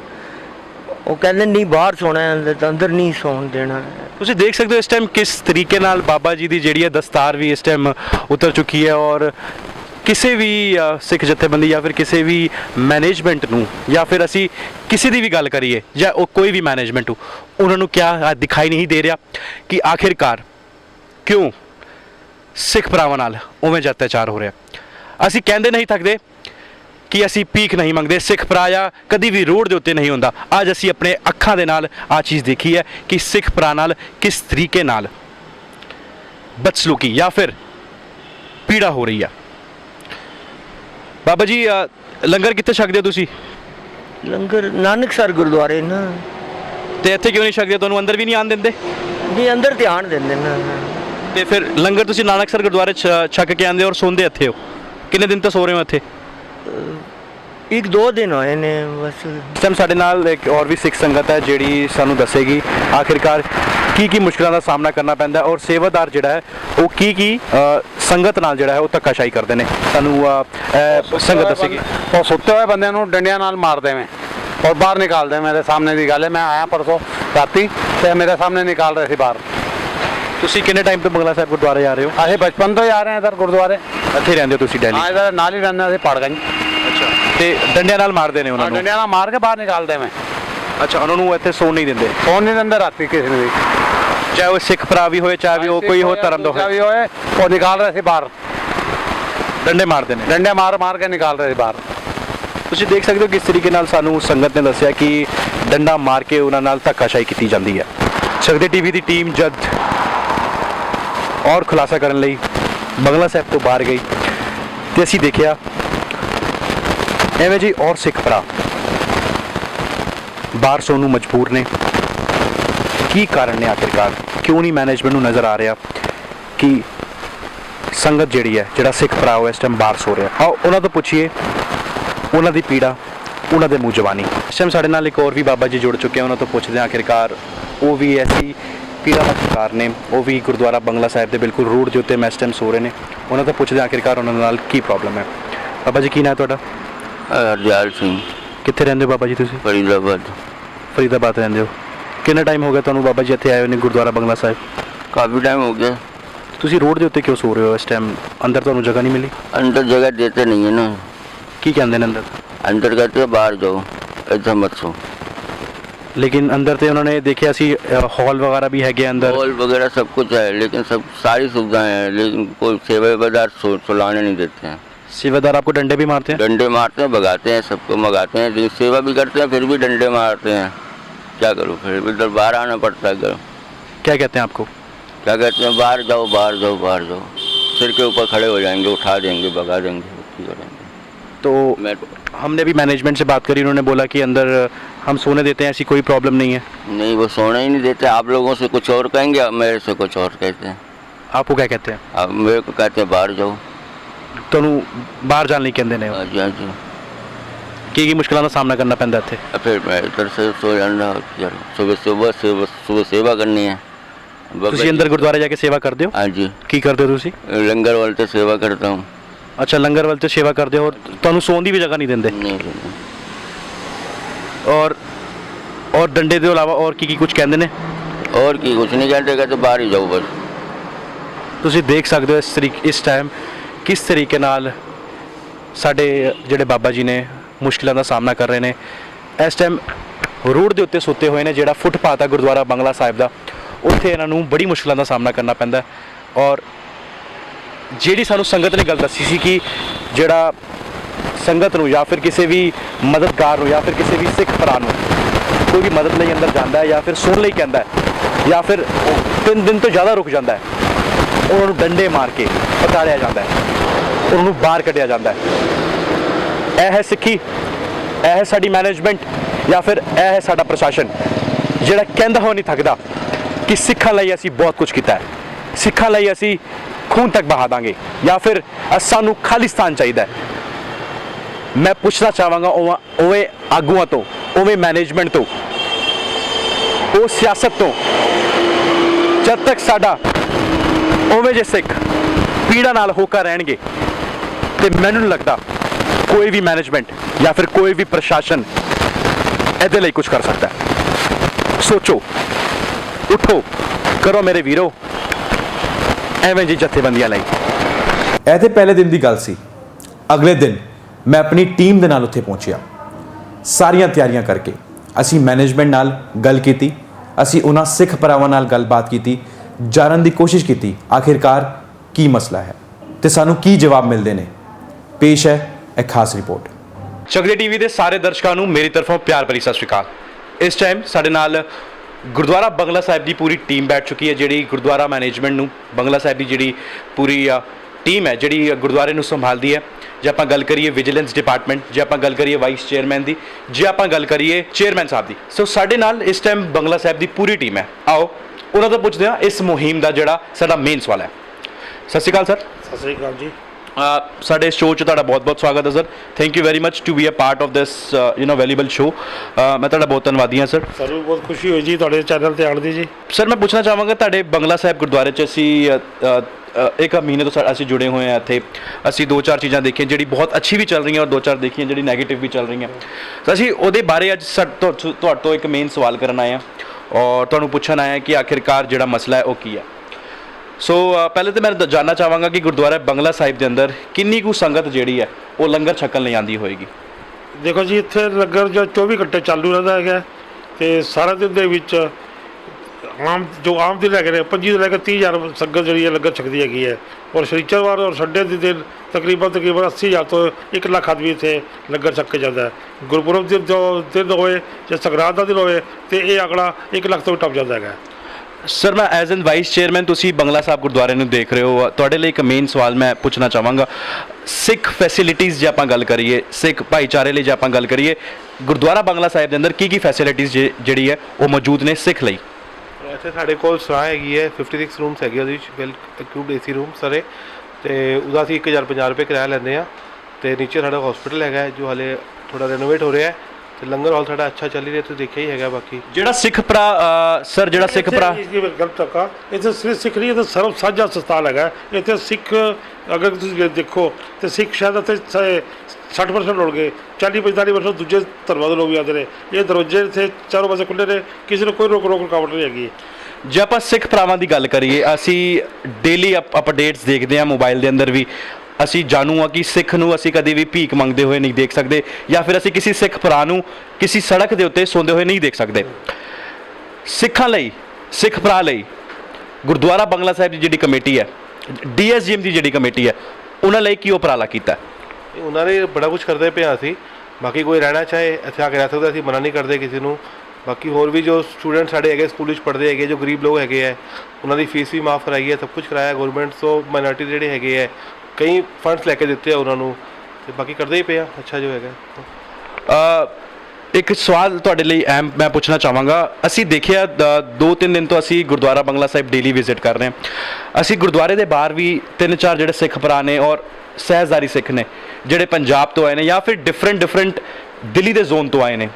ਉਹ ਕਹਿੰਦੇ, ਨਹੀਂ, ਬਾਹਰ ਸੌਣਾ ਹੈ, ਅੰਦਰ ਨਹੀਂ ਸੌਣ ਦੇਣਾ। ਤੁਸੀਂ ਦੇਖ ਸਕਦੇ ਹੋ ਇਸ ਟਾਈਮ ਕਿਸ ਤਰੀਕੇ ਨਾਲ ਬਾਬਾ ਜੀ ਦੀ ਜਿਹੜੀ ਹੈ ਦਸਤਾਰ ਵੀ ਇਸ ਟਾਈਮ ਉਤਰ ਚੁੱਕੀ ਹੈ ਔਰ ਕਿਸੇ ਵੀ ਸਿੱਖ ਜਥੇਬੰਦੀ ਜਾਂ ਫਿਰ ਕਿਸੇ ਵੀ ਮੈਨੇਜਮੈਂਟ ਨੂੰ ਜਾਂ ਫਿਰ ਅਸੀਂ ਕਿਸੇ ਦੀ ਵੀ ਗੱਲ ਕਰੀਏ ਜਾਂ ਉਹ ਕੋਈ ਵੀ ਮੈਨੇਜਮੈਂਟ ਹੋ ਉਹਨਾਂ ਨੂੰ ਕਿਆ ਦਿਖਾਈ ਨਹੀਂ ਦੇ ਰਿਹਾ ਕਿ ਆਖਿਰਕਾਰ ਕਿਉਂ ਸਿੱਖ ਭਰਾਵਾਂ ਨਾਲ ਉਵੇਂ ਜਿਹਾ ਅਤਿਆਚਾਰ ਹੋ ਰਿਹਾ। ਅਸੀਂ ਕਹਿੰਦੇ ਨਹੀਂ ਥੱਕਦੇ ਕਿ ਅਸੀਂ ਭੀਖ ਨਹੀਂ ਮੰਗਦੇ ਸਿੱਖ ਜਾਂ ਕਦੀ ਵੀ ਰੋਡ ਦੇ ਉੱਤੇ ਨਹੀਂ ਹੁੰਦਾ। ਅੱਜ ਅਸੀਂ ਆਪਣੇ ਅੱਖਾਂ ਦੇ ਨਾਲ ਆ ਚੀਜ਼ ਦੇਖੀ ਹੈ ਕਿ ਸਿੱਖ ਭਰਾ ਨਾਲ ਕਿਸ ਤਰੀਕੇ ਨਾਲ ਬਦਸਲੂਕੀ ਜਾਂ ਫਿਰ ਪੀੜਾ ਹੋ ਰਹੀ ਆ। ਬਾਬਾ ਜੀ ਲੰਗਰ ਕਿੱਥੇ ਛਕਦੇ ਹੋ ਤੁਸੀਂ? ਲੰਗਰ ਨਾਨਕਸਰ ਗੁਰਦੁਆਰੇ ਨਾ। ਤੇ ਇੱਥੇ ਕਿਉਂ ਨਹੀਂ ਛਕਦੇ? ਤੁਹਾਨੂੰ ਅੰਦਰ ਵੀ ਨਹੀਂ ਆਣ ਦਿੰਦੇ? ਵੀ ਅੰਦਰ ਧਿਆਨ ਦਿੰਦੇ ਨਾ। ਤੇ ਫਿਰ ਲੰਗਰ ਤੁਸੀਂ ਨਾਨਕਸਰ ਗੁਰਦੁਆਰੇ ਛ- ਛਕ ਕੇ ਆਉਂਦੇ ਹੋ ਔਰ ਸੌਂਦੇ ਇੱਥੇ ਹੋ। ਕਿੰਨੇ ਦਿਨ ਤੋਂ ਸੋ ਰਹੇ ਹੋ ਇੱਥੇ? ਇੱਕ ਦੋ ਦਿਨ ਹੋਏ ਨੇ ਬਸ। ਟਾਈਮ ਸਾਡੇ ਨਾਲ ਇੱਕ ਹੋਰ ਵੀ ਸਿੱਖ ਸੰਗਤ ਹੈ ਜਿਹੜੀ ਸਾਨੂੰ ਦੱਸੇਗੀ ਆਖਿਰਕਾਰ ਕੀ ਕੀ ਮੁਸ਼ਕਲਾਂ ਦਾ ਸਾਹਮਣਾ ਕਰਨਾ ਪੈਂਦਾ ਹੈ ਔਰ ਸੇਵਾਦਾਰ ਜਿਹੜਾ ਹੈ ਉਹ ਕੀ ਕੀ ਸੰਗਤ ਨਾਲ ਜਿਹੜਾ ਹੈ ਉਹ ਧੱਕਾਸ਼ਾਹੀ ਕਰਦੇ ਨੇ। ਸਾਨੂੰ ਸੰਗਤ ਦੱਸੇਗੀ। ਉਹ ਸੁੱਤੇ ਹੋਏ ਬੰਦਿਆਂ ਨੂੰ ਡੰਡਿਆਂ ਨਾਲ ਮਾਰਦੇ ਮੈਂ ਔਰ ਬਾਹਰ ਨਿਕਾਲਦੇ ਮੇਰੇ ਸਾਹਮਣੇ ਦੀ ਗੱਲ ਹੈ। ਮੈਂ ਆਇਆ ਪਰਸੋਂ ਰਾਤੀ ਤੇ ਮੇਰੇ ਸਾਹਮਣੇ ਨਿਕਾਲ ਰਹੇ ਸੀ ਬਾਹਰ। ਤੁਸੀਂ ਕਿੰਨੇ ਟਾਈਮ ਤੋਂ ਬੰਗਲਾ ਸਾਹਿਬ ਗੁਰਦੁਆਰੇ ਜਾ ਰਹੇ ਹੋ? ਅਸੀਂ ਬਚਪਨ ਤੋਂ ਹੀ ਆ ਰਹੇ ਹਾਂ ਇਧਰ ਗੁਰਦੁਆਰੇ। ਇੱਥੇ ਰਹਿੰਦੇ ਹੋ ਤੁਸੀਂ ਡੈਲੀ ਹਾਂ ਇਧਰ ਨਾਲ ਹੀ ਰਹਿੰਦੇ ਅਸੀਂ ਪੜਗੰਜ। ਅੱਛਾ। ਤੇ ਡੰਡਿਆਂ ਨਾਲ ਮਾਰਦੇ ਨੇ ਉਹਨਾਂ ਨੂੰ? ਡੰਡਿਆਂ ਨਾਲ ਮਾਰ ਕੇ ਬਾਹਰ ਨਿਕਾਲਦੇ ਮੈਂ। ਅੱਛਾ ਉਹਨਾਂ ਨੂੰ ਇੱਥੇ ਸੌਣ ਨਹੀਂ ਦਿੰਦੇ? ਫੋਨ ਨਹੀਂ ਦਿੰਦੇ ਰਾਤੀ ਕਿਸੇ ਨੂੰ ਵੀ। ਚਾਹੇ ਉਹ ਸਿੱਖ ਭਰਾ ਵੀ ਹੋਏ ਚਾਹੇ ਵੀ ਉਹ ਕੋਈ ਹੋਰ ਧਰਮ ਦਾ ਵੀ ਹੋਏ ਉਹ ਨਿਕਾਲ ਰਹੇ ਸੀ ਬਾਹਰ। ਡੰਡੇ ਮਾਰਦੇ ਨੇ? ਡੰਡੇ ਮਾਰ ਮਾਰ ਕੇ ਨਿਕਾਲ ਰਹੇ ਸੀ ਬਾਹਰ। ਤੁਸੀਂ ਦੇਖ ਸਕਦੇ ਹੋ ਕਿਸ ਤਰੀਕੇ ਨਾਲ ਸਾਨੂੰ ਸੰਗਤ ਨੇ ਦੱਸਿਆ ਕਿ ਡੰਡਾ ਮਾਰ ਕੇ ਉਹਨਾਂ ਨਾਲ ਧੱਕਾਸ਼ਾਹੀ ਕੀਤੀ ਜਾਂਦੀ ਹੈ। ਛਗਦੇ ਟੀਵੀ ਦੀ ਟੀਮ ਜਦ ਔਰ ਖੁਲਾਸਾ ਕਰਨ ਲਈ ਬੰਗਲਾ ਸਾਹਿਬ ਤੋਂ ਬਾਹਰ ਗਈ ਤੇ ਅਸੀਂ ਦੇਖਿਆ, ਐਵੇਂ ਜੀ ਔਰ ਸਿੱਖ ਭਰਾ। ਬਾਹਰ ਸੌਣ ਨੂੰ ਮਜਬੂਰ ਨੇ। ਕੀ ਕਾਰਨ ਨੇ ਆਖਿਰਕਾਰ? ਕਿਉਂ ਨਹੀਂ ਮੈਨੇਜਮੈਂਟ ਨੂੰ ਨਜ਼ਰ ਆ ਰਿਹਾ ਕਿ ਸੰਗਤ ਜਿਹੜੀ ਹੈ, ਜਿਹੜਾ ਸਿੱਖ ਭਰਾ ਉਹ ਇਸ ਟਾਈਮ ਬਾਹਰ ਸੋ ਰਿਹਾ? ਆਓ, ਉਹਨਾਂ ਤੋਂ ਪੁੱਛੀਏ। ਉਹਨਾਂ ਦੀ ਪੀੜਾ, ਉਹਨਾਂ ਦੇ ਮੂੰਹ ਜਵਾਨੀ। ਇਸ ਟਾਈਮ ਸਾਡੇ ਨਾਲ ਇੱਕ ਹੋਰ ਵੀ ਬਾਬਾ ਜੀ ਜੁੜ ਚੁੱਕੇ ਆ, ਉਹਨਾਂ ਤੋਂ ਪੁੱਛਦੇ ਹਾਂ ਆਖਿਰਕਾਰ, ਉਹ ਵੀ ਐਸੀ ਪੀੜਾ ਦਾ ਸ਼ਿਕਾਰ ਨੇ ਉਹ ਵੀ ਗੁਰਦੁਆਰਾ ਬੰਗਲਾ ਸਾਹਿਬ ਦੇ ਬਿਲਕੁਲ ਰੋਡ ਦੇ ਉੱਤੇ ਮੈਂ ਇਸ ਟਾਈਮ ਸੋ ਰਹੇ ਨੇ ਉਹਨਾਂ ਤੋਂ ਪੁੱਛਦੇ ਹਾਂ ਆਖਿਰਕਾਰ ਉਹਨਾਂ ਨਾਲ ਕੀ ਪ੍ਰੋਬਲਮ ਹੈ ਬਾਬਾ ਜੀ ਕੀ ਨਾਂ ਹੈ ਤੁਹਾਡਾ हरदयाल सिंह ਕਿੱਥੇ ਰਹਿੰਦੇ ਹੋ ਬਾਬਾ ਜੀ ਤੁਸੀਂ फरीदाबाद ਫਰੀਦਾਬਾਦ ਰਹਿੰਦੇ ਹੋ ਕਿੰਨਾ ਟਾਈਮ ਹੋ ਗਿਆ ਤੁਹਾਨੂੰ ਬਾਬਾ ਜੀ ਇੱਥੇ ਆਏ ਹੋਏ ਨੇ ਗੁਰਦੁਆਰਾ ਬੰਗਲਾ ਸਾਹਿਬ काफ़ी टाइम हो गया ਤੁਸੀਂ ਰੋਡ ਦੇ ਉੱਤੇ ਕਿਉਂ ਸੋ ਰਹੇ ਹੋ ਇਸ ਟਾਈਮ ਅੰਦਰ ਤੁਹਾਨੂੰ ਜਗ੍ਹਾ ਨਹੀਂ ਮਿਲੀ अंदर जगह देते नहीं है ना ਕੀ ਕਹਿੰਦੇ ਨੇ ਅੰਦਰ अंदर कहते हैं बाहर जाओ ऐसा मत सो ਲੇਕਿਨ ਅੰਦਰ ਤੇ ਉਹਨਾਂ ਨੇ ਦੇਖਿਆ ਸੀ ਹਾਲ ਵਗੈਰਾ ਵੀ ਹੈਗੇ ਆ ਅੰਦਰ हॉल वगैरह सब कुछ है लेकिन सब सारी सुविधाएं हैं लेकिन कोई सेवा पदार्थ सु- सुलाने नहीं देते हैं सेवादार आपको डंडे भी मारते हैं डंडे मारते हैं भगाते हैं सबको मंगाते हैं लेकिन सेवा भी करते हैं फिर भी डंडे मारते हैं क्या करूँ फिर भी इधर बाहर आना पड़ता है घर क्या कहते हैं आपको क्या कहते हैं बाहर जाओ बाहर जाओ बाहर जाओ सिर के ऊपर खड़े हो जाएंगे उठा देंगे भगा देंगे की करेंगे तो मैं हमने भी मैनेजमेंट से बात करी उन्होंने बोला कि अंदर हम सोने देते हैं ऐसी कोई प्रॉब्लम नहीं है नहीं वो सोने ही नहीं देते आप लोगों से कुछ और कहेंगे अब मेरे से कुछ और कहते हैं आपको क्या कहते हैं अब मेरे को कहते हैं बाहर जाओ ਤੁਹਾਨੂੰ ਬਾਹਰ ਜਾਣ ਲਈ ਕਹਿੰਦੇ ਨੇ हाँ जी हाँ जी ਕੀ ਕੀ ਮੁਸ਼ਕਲਾਂ ਦਾ ਸਾਹਮਣਾ ਕਰਨਾ ਪੈਂਦਾ ਇੱਥੇ अब फिर मैं इधर से सो जाना और क्या करूं? सुबह सुबह सुबह सुबह सेवा करनी है बाबा ਤੁਸੀਂ जी- ਅੰਦਰ ਗੁਰਦੁਆਰੇ ਜਾ ਕੇ ਸੇਵਾ ਕਰਦੇ ਹੋ हाँ जी ਕੀ ਕਰਦੇ ਹੋ ਤੁਸੀਂ लंगर वाले से सेवा करता हूँ ਅੱਛਾ ਲੰਗਰ ਵੱਲ ਤੇ ਸੇਵਾ ਕਰਦੇ ਹੋ ਔਰ ਤੁਹਾਨੂੰ ਸੌਣ ਦੀ ਵੀ ਜਗ੍ਹਾ ਨਹੀਂ ਦਿੰਦੇ नहीं नहीं। ਔਰ ਔਰ ਡੰਡੇ ਦੇ ਇਲਾਵਾ ਔਰ ਕੀ ਕੀ ਕੁਝ ਕਹਿੰਦੇ ਨੇ और की कुछ नहीं कहते कहते बाहर ही जाओ बस ਤੁਸੀਂ ਦੇਖ ਸਕਦੇ ਹੋ ਇਸ ਤਰੀਕੇ ਇਸ ਟਾਈਮ ਕਿਸ ਤਰੀਕੇ ਨਾਲ ਸਾਡੇ ਜਿਹੜੇ ਬਾਬਾ ਜੀ ਨੇ ਮੁਸ਼ਕਿਲਾਂ ਦਾ ਸਾਹਮਣਾ ਕਰ ਰਹੇ ਨੇ ਇਸ ਟਾਈਮ ਰੋਡ ਦੇ ਉੱਤੇ ਸੁੱਤੇ ਹੋਏ ਨੇ ਜਿਹੜਾ ਫੁੱਟਪਾਥ ਆ ਗੁਰਦੁਆਰਾ ਬੰਗਲਾ ਸਾਹਿਬ ਦਾ ਉੱਥੇ ਇਹਨਾਂ ਨੂੰ ਬੜੀ ਮੁਸ਼ਕਿਲਾਂ ਦਾ ਸਾਹਮਣਾ ਕਰਨਾ ਪੈਂਦਾ ਹੈ ਔਰ ਜਿਹੜੀ ਸਾਨੂੰ ਸੰਗਤ ਨੇ ਗੱਲ ਦੱਸੀ ਸੀ ਕਿ ਜਿਹੜਾ ਸੰਗਤ ਨੂੰ ਜਾਂ ਫਿਰ ਕਿਸੇ ਵੀ ਮਦਦਗਾਰ ਨੂੰ ਜਾਂ ਫਿਰ ਕਿਸੇ ਵੀ ਸਿੱਖ ਭਰਾ ਨੂੰ ਕੋਈ ਵੀ ਮਦਦ ਲਈ ਅੰਦਰ ਜਾਂਦਾ ਹੈ ਜਾਂ ਫਿਰ ਸੁਣ ਲਈ ਕਹਿੰਦਾ ਹੈ ਜਾਂ ਫਿਰ ਤਿੰਨ ਦਿਨ ਤੋਂ ਜ਼ਿਆਦਾ ਰੁਕ ਜਾਂਦਾ ਹੈ, ਉਹਨਾਂ ਨੂੰ ਡੰਡੇ ਮਾਰ ਕੇ ਪਤਾੜਿਆ ਜਾਂਦਾ ਹੈ, ਉਹਨਾਂ ਨੂੰ ਬਾਹਰ ਕੱਢਿਆ ਜਾਂਦਾ ਹੈ। ਇਹ ਹੈ ਸਿੱਖੀ, ਇਹ ਹੈ ਸਾਡੀ ਮੈਨੇਜਮੈਂਟ ਜਾਂ ਫਿਰ ਇਹ ਹੈ ਸਾਡਾ ਪ੍ਰਸ਼ਾਸਨ, ਜਿਹੜਾ ਕਹਿੰਦਾ ਹੋ ਨਹੀਂ ਥੱਕਦਾ ਕਿ ਸਿੱਖਾਂ ਲਈ ਅਸੀਂ ਬਹੁਤ ਕੁਝ ਕੀਤਾ ਹੈ। ਸਿੱਖਾਂ ਲਈ ਅਸੀਂ ਖੂਨ ਤੱਕ ਬਹਾ ਦਾਂਗੇ ਜਾਂ ਫਿਰ ਸਾਨੂੰ ਖਾਲਿਸਤਾਨ ਚਾਹੀਦਾ ਹੈ। ਮੈਂ ਪੁੱਛਣਾ ਚਾਹਾਂਗਾ ਉਵਾਂ- ਉਵੇਂ ਆਗੂਆਂ ਤੋਂ, ਉਵੇਂ ਮੈਨੇਜਮੈਂਟ ਤੋਂ, ਉਹ ਸਿਆਸਤ ਤੋਂ, ਜਦ ਤੱਕ ਸਾਡਾ ਉਵੇਂ ਜੇ ਸਿੱਖ ਪੀੜਾ ਨਾਲ ਹੋਕਾ ਰਹਿਣਗੇ ਤੇ ਮੈਨੂੰ ਨਹੀਂ ਲੱਗਦਾ ਕੋਈ ਵੀ ਮੈਨੇਜਮੈਂਟ ਜਾਂ ਫਿਰ ਕੋਈ ਵੀ ਪ੍ਰਸ਼ਾਸਨ ਇਹਦੇ ਲਈ ਕੁਝ ਕਰ ਸਕਦਾ। ਹੈ ਸੋਚੋ, ਉਠੋ, ਕਰੋ ਮੇਰੇ ਵੀਰੋ, ਐਵੇਂ ਜੀ ਜਥੇਬੰਦੀਆਂ ਲਈ। ਇਹ ਤੇ ਪਹਿਲੇ ਦਿਨ ਦੀ ਗੱਲ ਸੀ। ਅਗਲੇ ਦਿਨ ਮੈਂ ਆਪਣੀ ਟੀਮ ਦੇ ਨਾਲ ਉੱਥੇ ਪਹੁੰਚਿਆ। ਸਾਰੀਆਂ ਤਿਆਰੀਆਂ ਕਰਕੇ ਅਸੀਂ ਮੈਨੇਜਮੈਂਟ ਨਾਲ ਗੱਲ ਕੀਤੀ, ਅਸੀਂ ਉਹਨਾਂ ਸਿੱਖ ਭਰਾਵਾਂ ਨਾਲ ਗੱਲਬਾਤ ਕੀਤੀ, ਜਾਣਨ ਦੀ ਕੋਸ਼ਿਸ਼ ਕੀਤੀ, ਆਖਿਰਕਾਰ ਕੀ ਮਸਲਾ ਹੈ ਤੇ ਸਾਨੂੰ ਕੀ ਜਵਾਬ ਮਿਲਦੇ ਨੇ। ਪੇਸ਼ ਹੈ ਇਹ ਖਾਸ ਰਿਪੋਰਟ। ਚਗਲੇ ਟੀਵੀ ਦੇ ਸਾਰੇ ਦਰਸ਼ਕਾਂ ਨੂੰ ਮੇਰੀ ਤਰਫੋਂ ਪਿਆਰ ਭਰੀ ਸਤਿ ਸ਼੍ਰੀ ਅਕਾਲ। ਇਸ ਟਾਈਮ ਸਾਡੇ ਨਾਲ ਗੁਰਦੁਆਰਾ ਬੰਗਲਾ ਸਾਹਿਬ ਦੀ ਪੂਰੀ ਟੀਮ ਬੈਠ ਚੁੱਕੀ ਹੈ, ਜਿਹੜੀ ਗੁਰਦੁਆਰਾ ਮੈਨੇਜਮੈਂਟ ਨੂੰ ਬੰਗਲਾ ਸਾਹਿਬ ਦੀ ਜਿਹੜੀ ਪੂਰੀ ਟੀਮ ਹੈ ਜਿਹੜੀ ਗੁਰਦੁਆਰੇ ਨੂੰ ਸੰਭਾਲਦੀ ਹੈ। ਜੇ ਆਪਾਂ ਗੱਲ ਕਰੀਏ ਵਿਜੀਲੈਂਸ ਡਿਪਾਰਟਮੈਂਟ ਜੇ ਆਪਾਂ ਗੱਲ ਕਰੀਏ ਵਾਈਸ ਚੇਅਰਮੈਨ ਦੀ, ਜੇ ਆਪਾਂ ਗੱਲ ਕਰੀਏ ਚੇਅਰਮੈਨ ਸਾਹਿਬ ਦੀ। ਸੋ ਸਾਡੇ ਨਾਲ ਇਸ ਟਾਈਮ ਬੰਗਲਾ ਸਾਹਿਬ ਦੀ ਪੂਰੀ ਟੀਮ ਹੈ। ਆਓ, ਉਹਨਾਂ ਤੋਂ ਪੁੱਛਦੇ ਹਾਂ ਇਸ ਮੁਹਿੰਮ ਦਾ ਜਿਹੜਾ ਸਾਡਾ ਮੇਨ ਸਵਾਲ ਹੈ। ਸਤਿ ਸ਼੍ਰੀ ਅਕਾਲ, ਸਰ। ਸਤਿ ਸ੍ਰੀ ਅਕਾਲ ਜੀ। ਸਾਡੇ ਸ਼ੋਅ 'ਚ ਤੁਹਾਡਾ ਬਹੁਤ-ਬਹੁਤ ਸਵਾਗਤ ਹੈ sir thank you very much to be a part of this you know valuable show ਮੈਂ ਤੁਹਾਡਾ ਬਹੁਤ ਧੰਨਵਾਦੀ ਹਾਂ ਸਰ ਸਾਨੂੰ ਬਹੁਤ ਖੁਸ਼ੀ ਹੋਈ ਜੀ ਤੁਹਾਡੇ ਚੈਨਲ ਤੇ ਆਉਣ ਦੀ ਜੀ। ਸਰ ਮੈਂ ਪੁੱਛਣਾ ਚਾਹਾਂਗਾ ਤੁਹਾਡੇ ਬੰਗਲਾ ਸਾਹਿਬ ਗੁਰਦੁਆਰੇ 'ਚ ਅਸੀਂ ਇੱਕ ਮਹੀਨੇ ਤੋਂ ਅਸੀਂ ਜੁੜੇ ਹੋਏ ਆ ਇੱਥੇ। ਅਸੀਂ ਦੋ ਚਾਰ ਚੀਜ਼ਾਂ ਦੇਖੀਆਂ ਜਿਹੜੀ ਬਹੁਤ ਅੱਛੀ ਵੀ ਚੱਲ ਰਹੀਆਂ ਔਰ ਦੋ ਚਾਰ ਦੇਖੀਆਂ ਜਿਹੜੀ ਨੈਗੇਟਿਵ ਵੀ ਚੱਲ ਰਹੀਆਂ। ਤਾਂ ਅਸੀਂ ਉਹਦੇ ਬਾਰੇ ਅੱਜ ਤੁਹਾਡੇ ਤੋਂ ਇੱਕ ਮੇਨ ਸਵਾਲ ਕਰਨ ਆਏ ਆ ਔਰ ਤੁਹਾਨੂੰ ਪੁੱਛਣ ਆਏ ਆ ਕਿ ਆਖਿਰਕਾਰ ਜਿਹੜਾ ਮਸਲਾ ਹੈ ਉਹ ਕੀ ਹੈ। ਸੋ ਅ, uh, ਪਹਿਲੇ ਤਾਂ ਮੈਂ ਦ- ਜਾਣਨਾ ਚਾਹਾਂਗਾ ਕਿ ਗੁਰਦੁਆਰਾ ਬੰਗਲਾ ਸਾਹਿਬ ਦੇ ਅੰਦਰ ਕਿੰਨੀ ਕੁ ਸੰਗਤ ਜਿਹੜੀ ਹੈ ਉਹ ਲੰਗਰ ਛਕਣ ਲਈ ਆਂਦੀ ਹੋਏਗੀ? ਦੇਖੋ ਜੀ ਇੱਥੇ ਲੰਗਰ ਜੋ 24 ਘੰਟੇ ਚਾਲੂ ਰਹਿੰਦਾ ਹੈਗਾ ਤੇ ਸਾਰਾ ਦਿਨ ਦੇ ਵਿੱਚ ਆਮ ਜੋ ਆਮ ਦਿਨ ਹੈਗੇ ਨੇ 25 ਤੋਂ ਲੈ ਕੇ 30000 ਸੰਗਤ ਜਿਹੜੀ ਹੈ ਲੰਗਰ ਛਕਦੀ ਹੈਗੀ ਹੈ। ਔਰ ਸ਼ਨੀਚਰਵਾਰ ਔਰ ਸੰਡੇ ਦੇ ਦਿਨ ਤਕਰੀਬਨ ਤਕਰੀਬਨ 80000 ਤੋਂ 1 ਲੱਖ ਆਦਮੀ ਇੱਥੇ ਲੰਗਰ ਛਕ ਕੇ ਜਾਂਦਾ ਹੈ। ਗੁਰਪੁਰਬ ਦੇ ਜੋ ਦਿਨ ਹੋਵੇ ਜਾਂ ਸੰਗਰਾਂਦ ਦਾ ਦਿਨ ਹੋਵੇ ਤੇ ਇਹ ਆਂਕੜਾ 1 ਲੱਖ ਤੋਂ ਵੀ ਟੱਪ ਜਾਂਦਾ ਹੈਗਾ ਸਰ ਮੈਂ ਐਜ਼ ਐਨ ਵਾਈਸ ਚੇਅਰਮੈਨ ਤੁਸੀਂ ਬੰਗਲਾ ਸਾਹਿਬ ਗੁਰਦੁਆਰੇ ਨੂੰ ਦੇਖ ਰਹੇ ਹੋ। ਤੁਹਾਡੇ ਲਈ ਇੱਕ ਮੇਨ ਸਵਾਲ ਮੈਂ ਪੁੱਛਣਾ ਚਾਹਾਂਗਾ। ਸਿੱਖ ਫੈਸਿਲਿਟੀਆਂ ਜੇ ਆਪਾਂ ਗੱਲ ਕਰੀਏ, ਸਿੱਖ ਭਾਈਚਾਰੇ ਲਈ ਜੇ ਆਪਾਂ ਗੱਲ ਕਰੀਏ, ਗੁਰਦੁਆਰਾ ਬੰਗਲਾ ਸਾਹਿਬ ਦੇ ਅੰਦਰ ਕੀ ਕੀ ਫੈਸਿਲਿਟੀਆਂ ਜਿਹੜੀ ਹੈ, ਉਹ ਮੌਜੂਦ ਨੇ ਸਿੱਖ ਲਈ? ਇੱਥੇ ਸਾਡੇ ਕੋਲ ਸਰਾਹ ਹੈਗੀ ਹੈ 56 ਰੂਮਸ ਹੈਗੇ ਉਹਦੇ ਵਿੱਚ ਵੈਲ ਇਕਵਿਪਡ ਏਸੀ ਰੂਮ ਸਾਰੇ। ਤੇ ਉਹਦਾ ਅਸੀਂ 1050 ਰੁਪਏ ਕਿਰਾਇਆ ਲੈਂਦੇ ਆ ਤੇ ਨੀਚੇ ਸਾਡਾ ਹਸਪੀਟਲ ਹੈਗਾ ਜੋ ਹਲੇ ਥੋੜਾ ਰੈਨੋਵੇਟ ਹੋ ਰਿਹਾ ਹੈ। ਤੇ ਲੰਗਰ ਹਾਲ ਸਾਡਾ ਅੱਛਾ ਚੱਲ ਰਿਹਾ ਤੁਸੀਂ ਦੇਖਿਆ ਹੀ ਹੈਗਾ ਬਾਕੀ। ਜਿਹੜਾ ਸਿੱਖ ਭਰਾ ਅ, ਸਰ ਜਿਹੜਾ ਸਿੱਖ ਭਰਾ ਇਸ ਦੀ ਗਲਤ ਤੱਕਾ ਇੱਥੇ ਸਿਰਫ ਸਿੱਖ ਨਹੀਂ ਇਹ ਤਾਂ ਸਰਵ ਸਾਂਝਾ ਹਸਪਤਾਲ ਹੈਗਾ। ਇੱਥੇ ਸਿੱਖ ਅਗਰ ਤੁਸੀਂ ਦੇਖੋ ਤੇ ਸਿੱਖ ਸ਼ਾਇਦ ਇੱਥੇ 60% ਹੋਣਗੇ 40 45% ਦੂਜੇ ਧਰਮਾਂ ਦੇ ਲੋਕ ਵੀ ਆਉਂਦੇ ਨੇ। ਇਹ ਦਰਵਾਜ਼ੇ ਇੱਥੇ ਚਾਰੋਂ ਪਾਸੇ ਖੁੱਲੇ ਨੇ ਕਿਸੇ ਨੂੰ ਕੋਈ ਰੋਕ ਰੋਕ ਰੁਕਾਵਟ ਨਹੀਂ ਹੈਗੀ। ਜੇ ਆਪਾਂ ਸਿੱਖ ਭਰਾਵਾਂ ਦੀ ਗੱਲ ਕਰੀਏ ਅਸੀਂ ਡੇਲੀ ਅਪਡੇਟਸ ਦੇਖਦੇ ਹਾਂ ਮੋਬਾਈਲ ਦੇ ਅੰਦਰ ਵੀ। ਅਸੀਂ ਜਾਣੂ ਆ ਕਿ ਸਿੱਖ ਨੂੰ ਅਸੀਂ ਕਦੇ ਵੀ ਭੀਖ ਮੰਗਦੇ ਹੋਏ ਨਹੀਂ ਦੇਖ ਸਕਦੇ ਜਾਂ ਫਿਰ ਅਸੀਂ ਕਿਸੇ ਸਿੱਖ ਭਰਾ ਨੂੰ ਕਿਸੇ ਸੜਕ ਦੇ ਉੱਤੇ ਸੌਂਦੇ ਹੋਏ ਨਹੀਂ ਦੇਖ ਸਕਦੇ। ਸਿੱਖਾਂ ਲਈ, ਸਿੱਖ ਭਰਾ ਲਈ ਗੁਰਦੁਆਰਾ ਬੰਗਲਾ ਸਾਹਿਬ ਦੀ ਜਿਹੜੀ ਕਮੇਟੀ ਹੈ ਡੀਐਸਜੀਐਮ ਦੀ ਜਿਹੜੀ ਕਮੇਟੀ ਹੈ, ਉਹਨਾਂ ਲਈ ਕੀ ਉਪਰਾਲਾ ਕੀਤਾ? ਉਹਨਾਂ ਨੇ ਬੜਾ ਕੁਝ ਕਰਦੇ ਪਿਆ ਸੀ ਬਾਕੀ ਕੋਈ ਰਹਿਣਾ ਚਾਹੇ, ਇੱਥੇ ਆ ਕੇ ਰਹਿ ਸਕਦਾ, ਅਸੀਂ ਮਨਾ ਨਹੀਂ ਕਰਦੇ ਕਿਸੇ ਨੂੰ। ਬਾਕੀ ਹੋਰ ਵੀ ਜੋ ਸਟੂਡੈਂਟ ਸਾਡੇ ਹੈਗੇ ਸਕੂਲ ਵਿੱਚ ਪੜ੍ਹਦੇ ਹੈਗੇ, ਜੋ ਗਰੀਬ ਲੋਕ ਹੈਗੇ ਹੈ, ਉਹਨਾਂ ਦੀ ਫੀਸ ਵੀ ਮਾਫ ਕਰਾਈ ਹੈ, ਸਭ ਕੁਝ ਕਰਾਇਆ ਗਵਰਨਮੈਂਟ ਤੋਂ ਮਾਈਨੋਰਟੀ ਜਿਹੜੇ ਹੈਗੇ ਹੈ ਕਈ ਫੰਡਸ ਲੈ ਕੇ ਦਿੱਤੇ ਆ ਉਹਨਾਂ ਨੂੰ ਤੇ ਬਾਕੀ ਕਰਦੇ ਹੀ ਪਿਆ ਅੱਛਾ ਜੋ ਹੈਗਾ। ਅ, ਇੱਕ ਸਵਾਲ ਤੁਹਾਡੇ ਲਈ ਐਮ ਮੈਂ ਪੁੱਛਣਾ ਚਾਹਾਂਗਾ। ਅਸੀਂ ਦੇਖਿਆ ਦ- ਦੋ ਤਿੰਨ ਦਿਨ ਤੋਂ ਅਸੀਂ ਗੁਰਦੁਆਰਾ ਬੰਗਲਾ ਸਾਹਿਬ ਡੇਲੀ ਵਿਜ਼ਿਟ ਕਰ ਰਹੇ ਹਾਂ। ਅਸੀਂ ਗੁਰਦੁਆਰੇ ਦੇ ਬਾਹਰ ਵੀ ਤਿੰਨ ਚਾਰ ਜਿਹੜੇ ਸਿੱਖ ਭਰਾ ਨੇ ਔਰ ਸਹਿਜਦਾਰੀ ਸਿੱਖ ਨੇ ਜਿਹੜੇ ਪੰਜਾਬ ਤੋਂ ਆਏ ਨੇ ਜਾਂ ਫਿਰ ਡਿਫਰੈਂਟ ਡਿਫਰੈਂਟ ਦਿੱਲੀ ਦੇ ਜ਼ੋਨ ਤੋਂ ਆਏ ਨੇ।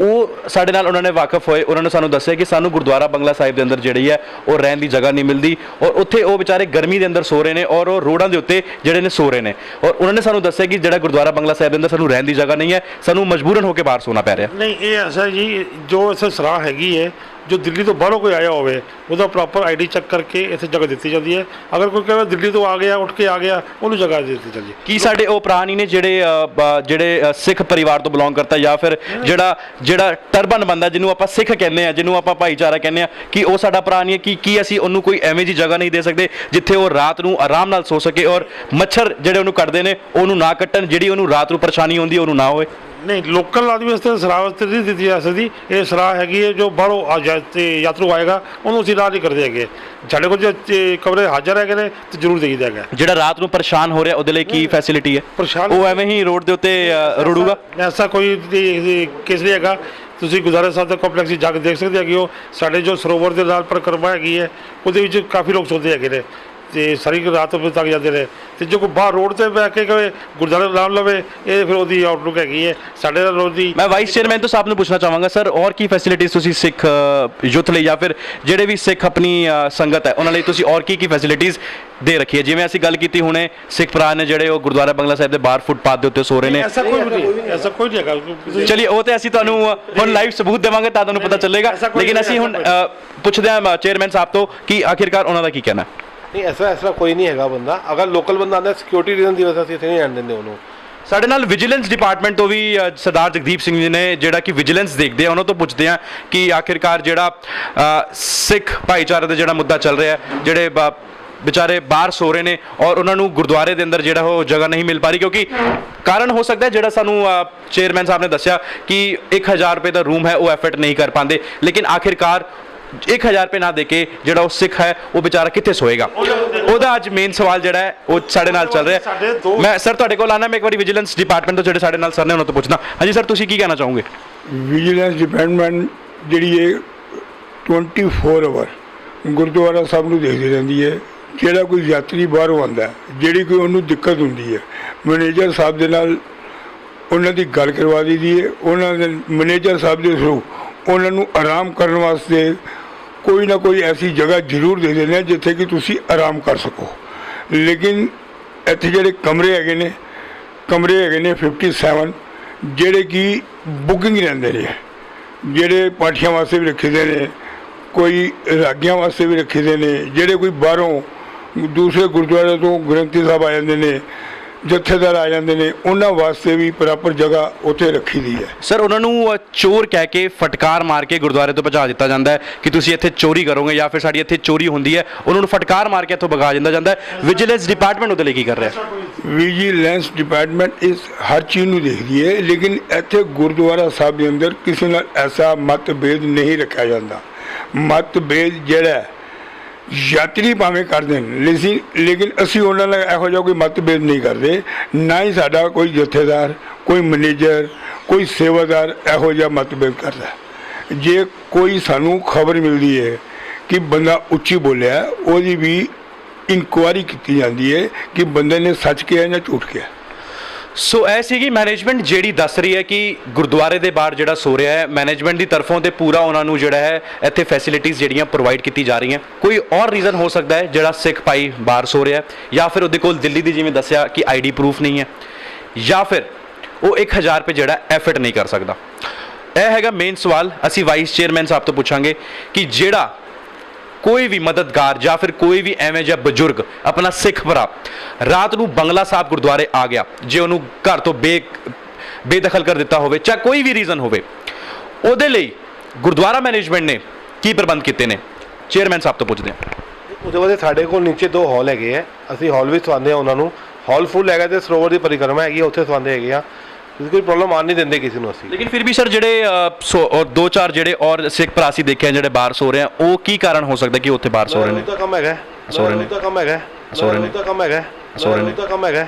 ਉਹ ਸਾਡੇ ਨਾਲ ਉਹਨਾਂ ਨੇ ਵਾਕਫ ਹੋਏ, ਉਹਨਾਂ ਨੇ ਸਾਨੂੰ ਦੱਸਿਆ ਕਿ ਸਾਨੂੰ ਗੁਰਦੁਆਰਾ ਬੰਗਲਾ ਸਾਹਿਬ ਦੇ ਅੰਦਰ ਜਿਹੜੀ ਹੈ, ਉਹ ਰਹਿਣ ਦੀ ਜਗ੍ਹਾ ਨਹੀਂ ਮਿਲਦੀ ਔਰ ਉੱਥੇ ਉਹ ਵਿਚਾਰੇ ਗਰਮੀ ਦੇ ਅੰਦਰ ਸੋ ਰਹੇ ਨੇ ਔਰ ਉਹ ਰੋਡਾਂ ਦੇ ਉੱਤੇ ਜਿਹੜੇ ਨੇ ਸੋ ਰਹੇ ਨੇ ਔਰ ਉਹਨਾਂ ਨੇ ਸਾਨੂੰ ਦੱਸਿਆ ਕਿ ਜਿਹੜਾ ਗੁਰਦੁਆਰਾ ਬੰਗਲਾ ਸਾਹਿਬ ਦੇ ਅੰਦਰ ਸਾਨੂੰ ਰਹਿਣ ਦੀ ਜਗ੍ਹਾ ਨਹੀਂ ਹੈ, ਸਾਨੂੰ ਮਜਬੂਰਨ ਹੋ ਕੇ ਬਾਹਰ ਸੋਣਾ ਪੈ ਰਿਹਾ। ਨਹੀਂ, ਇਹ ਐਸਾ ਜੀ, ਜੋ ਇੱਥੇ ਸਲਾਹ ਹੈਗੀ ਹੈ ਜੋ ਦਿੱਲੀ ਤੋਂ ਬਾਹਰੋਂ ਕੋਈ ਆਇਆ ਹੋਵੇ ਉਹਦਾ ਪ੍ਰੋਪਰ ਆਈਡੀ ਚੈੱਕ ਕਰਕੇ ਇੱਥੇ ਜਗ੍ਹਾ ਦਿੱਤੀ ਜਾਂਦੀ ਹੈ। ਅਗਰ ਕੋਈ ਕਹੇ ਦਿੱਲੀ ਤੋਂ ਆ ਗਿਆ ਉੱਠ ਕੇ ਆ ਗਿਆ ਉਹਨੂੰ ਜਗ੍ਹਾ ਦਿੱਤੀ ਜਾਂਦੀ ਹੈ। ਕੀ ਸਾਡੇ ਉਹ ਭਰਾ ਨੇ ਜਿਹੜੇ ਅ, ਬ- ਜਿਹੜੇ ਅ, ਸਿੱਖ ਪਰਿਵਾਰ ਤੋਂ ਬਿਲੋਂਗ ਕਰਤਾ ਜਾਂ ਫਿਰ ਜਿਹੜਾ ਜਿਹੜਾ ਟਰਬਨ ਬੰਦਾ ਜਿਹਨੂੰ ਆਪਾਂ ਸਿੱਖ ਕਹਿੰਦੇ ਆ ਜਿਹਨੂੰ ਆਪਾਂ ਭਾਈਚਾਰਾ ਕਹਿੰਦੇ ਆ ਕਿ ਉਹ ਸਾਡਾ ਭਰਾ ਹੈ? ਕਿ ਕੀ ਅਸੀਂ ਉਹਨੂੰ ਕੋਈ ਐਵੇਂ ਜੀ ਜਗ੍ਹਾ ਨਹੀਂ ਦੇ ਸਕਦੇ ਜਿੱਥੇ ਉਹ ਰਾਤ ਨੂੰ ਆਰਾਮ ਨਾਲ ਸੋ ਸਕੇ ਔਰ ਮੱਛਰ ਜਿਹੜੇ ਉਹਨੂੰ ਕੱਟਦੇ ਨੇ ਉਹਨੂੰ ਨਾ ਕੱਟਣ ਜਿਹੜੀ ਉਹਨੂੰ ਰਾਤ ਨੂੰ ਪਰੇਸ਼ਾਨੀ ਹੁੰਦੀ ਹੈ ਉਹਨੂੰ ਨਾ ਹੋਵੇ? ਨਹੀਂ ਲੋਕਲ ਆਦਮੀ ਵਾਸਤੇ ਸਰਾਹ ਵਾਸਤੇ ਨਹੀਂ ਦਿੱਤੀ ਜਾ ਸਕਦੀ। ਇਹ ਸਰਾਹ ਹੈਗੀ ਹੈ ਜੋ ਬਾਹਰੋਂ ਆ ਜਾ ਤੇ ਯਾਤਰੂ ਆਏਗਾ ਉਹਨੂੰ ਅਸੀਂ ਰਾਹ ਨਹੀਂ ਕਰਦੇ ਹੈਗੇ। ਸਾਡੇ ਕੋਲ ਜੇ ਕਮਰੇ ਹਾਜ਼ਰ ਹੈਗੇ ਨੇ ਤੇ ਜ਼ਰੂਰ ਦੇਈਦਾ ਹੈਗਾ। ਜਿਹੜਾ ਰਾਤ ਨੂੰ ਪਰੇਸ਼ਾਨ ਹੋ ਰਿਹਾ ਉਹਦੇ ਲਈ ਕੀ ਫੈਸਿਲਿਟੀ ਹੈ? ਪਰੇਸ਼ਾਨ- ਉਹ ਐਵੇਂ ਹੀ ਰੋਡ ਦੇ ਉੱਤੇ ਅ, ਰੁੜੂਗਾ? ਐਸਾ ਕੋਈ ਕੇਸ ਨਹੀਂ ਹੈਗਾ। ਤੁਸੀਂ ਗੁਜ਼ਾਰੇ ਸਾਹਿਬ ਦੇ ਕੰਪਲੈਕਸ ਜਾ ਕੇ ਦੇਖ ਸਕਦੇ ਹੈਗੇ ਹੋ। ਸਾਡੇ ਜੋ ਸਰੋਵਰ ਦੇ ਨਾਲ ਪਰਿਕਰਮਾ ਹੈਗੀ ਹੈ ਉਹਦੇ ਵਿੱਚ ਕਾਫੀ ਲੋਕ ਸੌਂਦੇ ਹੈਗੇ ਨੇ। ਤੇ ਸਾਰੀ ਰਾਤ ਉੱਤੇ ਤੱਕ ਜਾਂਦੇ ਨੇ। ਤੇ ਜੋ ਕੋਈ ਬਾਹਰ ਰੋਡ ਤੇ ਬਹਿ ਕੇ ਕਹੇ ਗੁਰਦੁਆਰੇ ਨਾਮ ਲਵੇ ਇਹ ਫਿਰ ਉਹਦੀ ਆਊਟਲੁੱਕ ਹੈਗੀ ਹੈ। ਸਾਡੇ ਦਾ ਰੋਜ਼ ਦੀ ਮੈਂ ਵਾਈਸ ਚੇਅਰਮੈਨ ਤੋਂ ਸਾਹਿਬ ਨੂੰ ਪੁੱਛਣਾ ਚਾਹਾਂਗਾ ਸਰ ਔਰ ਕੀ ਫੈਸਿਲਿਟੀਜ਼ ਤੁਸੀਂ ਸਿੱਖ ਯੂਥ ਲਈ ਜਾਂ ਫਿਰ ਜਿਹੜੇ ਵੀ ਸਿੱਖ ਆਪਣੀ ਸੰਗਤ ਹੈ ਉਹਨਾਂ ਲਈ ਤੁਸੀਂ ਔਰ ਕੀ ਕੀ ਫੈਸਿਲਿਟੀਜ਼ ਦੇ ਰੱਖੀ ਹੈ? ਜਿਵੇਂ ਅਸੀਂ ਗੱਲ ਕੀਤੀ ਹੁਣੇ ਸਿੱਖ ਭਰਾ ਨੇ ਜਿਹੜੇ ਉਹ ਗੁਰਦੁਆਰਾ ਬੰਗਲਾ ਸਾਹਿਬ ਦੇ ਬਾਹਰ ਫੁੱਟਪਾਥ ਦੇ ਉੱਤੇ ਸੋ ਰਹੇ ਨੇ। ਐਸਾ ਕੋਈ ਨਹੀਂ ਐਸਾ ਕੋਈ ਨਹੀਂ ਹੈਗਾ। ਚਲਿਏ ਉਹ ਤੇ ਅਸੀਂ ਤੁਹਾਨੂੰ ਹੁਣ ਲਾਈਵ ਸਬੂਤ ਦੇਵਾਂਗੇ ਤਾਂ ਤੁਹਾਨੂੰ ਪਤਾ ਚੱਲੇਗਾ। ਲੇਕਿਨ ਅਸੀਂ ਹੁਣ ਪੁੱਛਦੇ ਹਾਂ ਚੇਅਰਮੈਨ ਸਾਹਿਬ ਤੋਂ ਕਿ ਆਖਿਰਕਾਰ ਉਹਨਾਂ ਦਾ ਕੀ ਕਹਿਣਾ ਨਹੀਂ ਐਸਾ ਐਸਾ ਕੋਈ ਨਹੀਂ ਹੈਗਾ ਬੰਦਾ। ਅਗਰ ਲੋਕਲ ਬੰਦਾ ਆਉਂਦਾ ਸਿਕਿਉਰਿਟੀ ਰੀਜ਼ਨ ਦੀ ਵਜ੍ਹਾ ਅਸੀਂ ਇੱਥੇ ਨਹੀਂ ਆਣ ਦਿੰਦੇ ਉਹਨੂੰ। ਸਾਡੇ ਨਾਲ ਵਿਜੀਲੈਂਸ ਡਿਪਾਰਟਮੈਂਟ ਤੋਂ ਵੀ ਸਰਦਾਰ ਜਗਦੀਪ ਸਿੰਘ ਜੀ ਨੇ ਜਿਹੜਾ ਕਿ ਵਿਜੀਲੈਂਸ ਦੇਖਦੇ ਆ, ਉਹਨਾਂ ਤੋਂ ਪੁੱਛਦੇ ਆ ਕਿ ਆਖਿਰਕਾਰ ਜਿਹੜਾ ਸਿੱਖ ਭਾਈਚਾਰੇ ਦਾ ਜਿਹੜਾ ਮੁੱਦਾ ਚੱਲ ਰਿਹਾ ਜਿਹੜੇ ਬ- ਵਿਚਾਰੇ ਬਾਹਰ ਸੋ ਰਹੇ ਨੇ ਔਰ ਉਹਨਾਂ ਨੂੰ ਗੁਰਦੁਆਰੇ ਦੇ ਅੰਦਰ ਜਿਹੜਾ ਉਹ ਜਗ੍ਹਾ ਨਹੀਂ ਮਿਲ ਪਾ ਰਹੀ ਕਿਉਂਕਿ ਕਾਰਨ ਹੋ ਸਕਦਾ ਜਿਹੜਾ ਸਾਨੂੰ ਚੇਅਰਮੈਨ ਸਾਹਿਬ ਨੇ ਦੱਸਿਆ ਕਿ 1000 ਰੁਪਏ ਦਾ ਰੂਮ ਹੈ, ਉਹ ਐਫਰਟ ਨਹੀਂ ਕਰ ਪਾਉਂਦੇ। ਲੇਕਿਨ ਆਖਿਰਕਾਰ 1000 ਰੁਪਏ ਨਾ ਦੇ ਕੇ ਜਿਹੜਾ ਉਹ ਸਿੱਖ ਹੈ ਉਹ ਵਿਚਾਰਾ ਕਿੱਥੇ ਸੋਏਗਾ? ਉਹਦਾ ਅੱਜ ਮੇਨ ਸਵਾਲ ਜਿਹੜਾ ਹੈ ਉਹ ਸਾਡੇ ਨਾਲ ਚੱਲ ਰਿਹਾ ਮੈਂ ਸਰ ਤੁਹਾਡੇ ਕੋਲ ਆਣਾ ਮੈਂ ਇੱਕ ਵਾਰੀ ਵਿਜੀਲੈਂਸ ਡਿਪਾਰਟਮੈਂਟ ਤੋਂ ਜਿਹੜੇ ਸਾਡੇ ਨਾਲ ਸਰ ਨੇ ਉਹਨਾਂ ਤੋਂ ਪੁੱਛਣਾ ਹਾਂਜੀ ਸਰ ਤੁਸੀਂ ਕੀ ਕਹਿਣਾ ਚਾਹੋਗੇ? ਵਿਜੀਲੈਂਸ ਡਿਪਾਰਟਮੈਂਟ ਜਿਹੜੀ ਹੈ 24 ਆਵਰ ਗੁਰਦੁਆਰਾ ਸਾਹਿਬ ਨੂੰ ਦੇਖਦੀ ਰਹਿੰਦੀ ਹੈ। ਜਿਹੜਾ ਕੋਈ ਯਾਤਰੀ ਬਾਹਰੋਂ ਆਉਂਦਾ ਹੈ, ਜਿਹੜੀ ਕੋਈ ਉਹਨੂੰ ਦਿੱਕਤ ਹੁੰਦੀ ਹੈ ਮੈਨੇਜਰ ਸਾਹਿਬ ਦੇ ਨਾਲ ਉਹਨਾਂ ਦੀ ਗੱਲ ਕਰਵਾ ਦਈਦੀ ਹੈ। ਉਹਨਾਂ ਦੇ ਮੈਨੇਜਰ ਸਾਹਿਬ ਦੇ ਥਰੂ ਉਹਨਾਂ ਨੂੰ ਆਰਾਮ ਕਰਨ ਵਾਸਤੇ ਕੋਈ ਨਾ ਕੋਈ ਐਸੀ ਜਗ੍ਹਾ ਜ਼ਰੂਰ ਦੇ ਦਿੰਦੇ ਆ ਜਿੱਥੇ ਕਿ ਤੁਸੀਂ ਆਰਾਮ ਕਰ ਸਕੋ। ਲੇਕਿਨ ਇੱਥੇ ਜਿਹੜੇ ਕਮਰੇ ਹੈਗੇ ਨੇ, ਕਮਰੇ ਹੈਗੇ ਨੇ 57 ਜਿਹੜੇ ਕਿ ਬੁਕਿੰਗ ਰਹਿੰਦੇ ਨੇ। ਜਿਹੜੇ ਪਾਠੀਆਂ ਵਾਸਤੇ ਵੀ ਰੱਖੇ ਦੇ ਨੇ, ਕੋਈ ਰਾਗੀਆਂ ਵਾਸਤੇ ਵੀ ਰੱਖੇ ਦੇ ਨੇ, ਜਿਹੜੇ ਕੋਈ ਬਾਹਰੋਂ ਦੂਸਰੇ ਗੁਰਦੁਆਰੇ ਤੋਂ ਗ੍ਰੰਥੀ ਸਾਹਿਬ ਆ ਜਾਂਦੇ ਨੇ ਜਥੇਦਾਰ ਆ ਜਾਂਦੇ ਨੇ ਉਹਨਾਂ ਵਾਸਤੇ ਵੀ ਪ੍ਰੋਪਰ ਜਗ੍ਹਾ ਉੱਥੇ ਰੱਖੀ ਦੀ ਹੈ। ਸਰ ਉਹਨਾਂ ਨੂੰ ਅ, ਚੋਰ ਕਹਿ ਕੇ ਫਟਕਾਰ ਮਾਰ ਕੇ ਗੁਰਦੁਆਰੇ ਤੋਂ ਭਜਾ ਦਿੱਤਾ ਜਾਂਦਾ ਹੈ ਕਿ ਤੁਸੀਂ ਇੱਥੇ ਚੋਰੀ ਕਰੋਗੇ ਜਾਂ ਫਿਰ ਸਾਡੀ ਇੱਥੇ ਚੋਰੀ ਹੁੰਦੀ ਹੈ ਉਹਨਾਂ ਨੂੰ ਫਟਕਾਰ ਮਾਰ ਕੇ ਇੱਥੋਂ ਭਗਾ ਦਿੰਦਾ ਜਾਂਦਾ ਹੈ। ਵਿਜੀਲੈਂਸ ਡਿਪਾਰਟਮੈਂਟ ਉਹਦੇ ਲਈ ਕੀ ਕਰ ਰਿਹਾ ਹੈ? ਵਿਜੀਲੈਂਸ ਡਿਪਾਰਟਮੈਂਟ ਇਸ ਹਰ ਚੀਜ਼ ਨੂੰ ਦੇਖਦੀ ਹੈ ਲੇਕਿਨ ਇੱਥੇ ਗੁਰਦੁਆਰਾ ਸਾਹਿਬ ਦੇ ਅੰਦਰ ਕਿਸੇ ਨਾਲ ਐਸਾ ਮਤਭੇਦ ਨਹੀਂ ਰੱਖਿਆ ਜਾਂਦਾ। ਮਤਭੇਦ ਜਿਹੜਾ ਹੈ, ਯਾਤਰੀ ਭਾਵੇਂ ਕਰਦੇ ਨੇ, ਲੇਕਿਨ ਲੇਕਿਨ ਅਸੀਂ ਉਹਨਾਂ ਨਾਲ ਇਹੋ ਜਿਹਾ ਕੋਈ ਮਤਭੇਦ ਨਹੀਂ ਕਰਦੇ। ਨਾ ਹੀ ਸਾਡਾ ਕੋਈ ਜਥੇਦਾਰ, ਕੋਈ ਮੈਨੇਜਰ, ਕੋਈ ਸੇਵਾਦਾਰ ਇਹੋ ਜਿਹਾ ਮਤਭੇਦ ਕਰਦਾ। ਜੇ ਕੋਈ ਸਾਨੂੰ ਖਬਰ ਮਿਲਦੀ ਹੈ ਕਿ ਬੰਦਾ ਉੱਚੀ ਬੋਲਿਆ, ਉਹਦੀ ਵੀ ਇਨਕੁਆਇਰੀ ਕੀਤੀ ਜਾਂਦੀ ਹੈ ਕਿ ਬੰਦੇ ਨੇ ਸੱਚ ਕਿਹਾ ਜਾਂ ਝੂਠ ਕਿਹਾ। ਸੋ ਇਹ ਸੀਗੀ ਮੈਨੇਜਮੈਂਟ ਜਿਹੜੀ ਦੱਸ ਰਹੀ ਹੈ ਕਿ ਗੁਰਦੁਆਰੇ ਦੇ ਬਾਹਰ ਜਿਹੜਾ ਸੋ ਰਿਹਾ ਹੈ ਮੈਨੇਜਮੈਂਟ ਦੀ ਤਰਫੋਂ ਤੇ ਪੂਰਾ ਉਹਨਾਂ ਨੂੰ ਜਿਹੜਾ ਹੈ, ਇੱਥੇ ਫੈਸਿਲਿਟੀਆਂ ਜਿਹੜੀਆਂ ਪ੍ਰੋਵਾਈਡ ਕੀਤੀ ਜਾ ਰਹੀਆਂ। ਕੋਈ ਔਰ ਰੀਜ਼ਨ ਹੋ ਸਕਦਾ ਹੈ ਜਿਹੜਾ ਸਿੱਖ ਭਾਈ ਬਾਹਰ ਸੋ ਰਿਹਾ ਹੈ, ਜਾਂ ਫਿਰ ਉਹਦੇ ਕੋਲ ਦਿੱਲੀ ਦੀ ਜਿਵੇਂ ਦੱਸਿਆ ਕਿ ਆਈਡੀ ਪ੍ਰੂਫ ਨਹੀਂ ਹੈ, ਜਾਂ ਫਿਰ ਉਹ 1000 ਰੁਪਏ ਜਿਹੜਾ ਐਫਰਟ ਨਹੀਂ ਕਰ ਸਕਦਾ। ਇਹ ਹੈਗਾ ਮੇਨ ਸਵਾਲ। ਅਸੀਂ ਵਾਈਸ ਚੇਅਰਮੈਨ ਸਾਹਿਬ ਤੋਂ ਪੁੱਛਾਂਗੇ ਕਿ ਜਿਹੜਾ ਕੋਈ ਵੀ ਮਦਦਗਾਰ ਜਾਂ ਫਿਰ ਕੋਈ ਵੀ ਐਵੇਂ ਜਿਹਾ ਬਜ਼ੁਰਗ ਆਪਣਾ ਸਿੱਖ ਭਰਾ ਰਾਤ ਨੂੰ ਬੰਗਲਾ ਸਾਹਿਬ ਗੁਰਦੁਆਰੇ ਆ ਗਿਆ ਜੇ ਉਹਨੂੰ ਘਰ ਤੋਂ ਬੇ ਬੇਦਖਲ ਕਰ ਦਿੱਤਾ ਹੋਵੇ ਚਾਹੇ ਕੋਈ ਵੀ ਰੀਜ਼ਨ ਹੋਵੇ ਉਹਦੇ ਲਈ ਗੁਰਦੁਆਰਾ ਮੈਨੇਜਮੈਂਟ ਨੇ ਕੀ ਪ੍ਰਬੰਧ ਕੀਤੇ ਨੇ? ਚੇਅਰਮੈਨ ਸਾਹਿਬ ਤੋਂ ਪੁੱਛਦੇ ਹਾਂ। ਉਹਦੇ ਵਾਸਤੇ ਸਾਡੇ ਕੋਲ ਨੀਚੇ ਦੋ ਹਾਲ ਹੈਗੇ ਆ। ਅਸੀਂ ਹਾਲ ਵੀ ਸਵਾਉਂਦੇ ਆ ਉਹਨਾਂ ਨੂੰ। ਹਾਲ ਫੁੱਲ ਹੈਗਾ ਤੇ ਸਰੋਵਰ ਦੀ ਪਰਿਕਰਮਾ ਹੈਗੀ ਆ, ਉੱਥੇ ਸਵਾਉਂਦੇ ਹੈਗੇ ਆ। ਤੁਸੀਂ ਕੋਈ ਪ੍ਰੋਬਲਮ ਆਉਣ ਨਹੀਂ ਦਿੰਦੇ ਕਿਸੇ ਨੂੰ ਅਸੀਂ। ਲੇਕਿਨ ਫਿਰ ਵੀ ਸਰ ਜਿਹੜੇ ਅ, ਸੋ- ਔਰ ਦੋ ਚਾਰ ਜਿਹੜੇ ਔਰ ਸਿੱਖ ਭਰਾ ਅਸੀਂ ਦੇਖੇ ਆ ਜਿਹੜੇ ਬਾਹਰ ਸੋ ਰਹੇ ਆ ਉਹ ਕੀ ਕਾਰਨ ਹੋ ਸਕਦਾ ਕਿ ਉੱਥੇ ਬਾਹਰ ਸੋ ਰਹੇ ਨੇ? ਦਾ ਕੰਮ ਹੈਗਾ ਸੋ ਰਹੇ ਨੇ। ਦਾ ਕੰਮ ਹੈਗਾ ਸੋ ਰਹੇ ਨੇ। ਦਾ ਕੰਮ ਹੈਗਾ ਸੋ ਰਹੇ ਨੇ। ਦਾ ਕੰਮ ਹੈਗਾ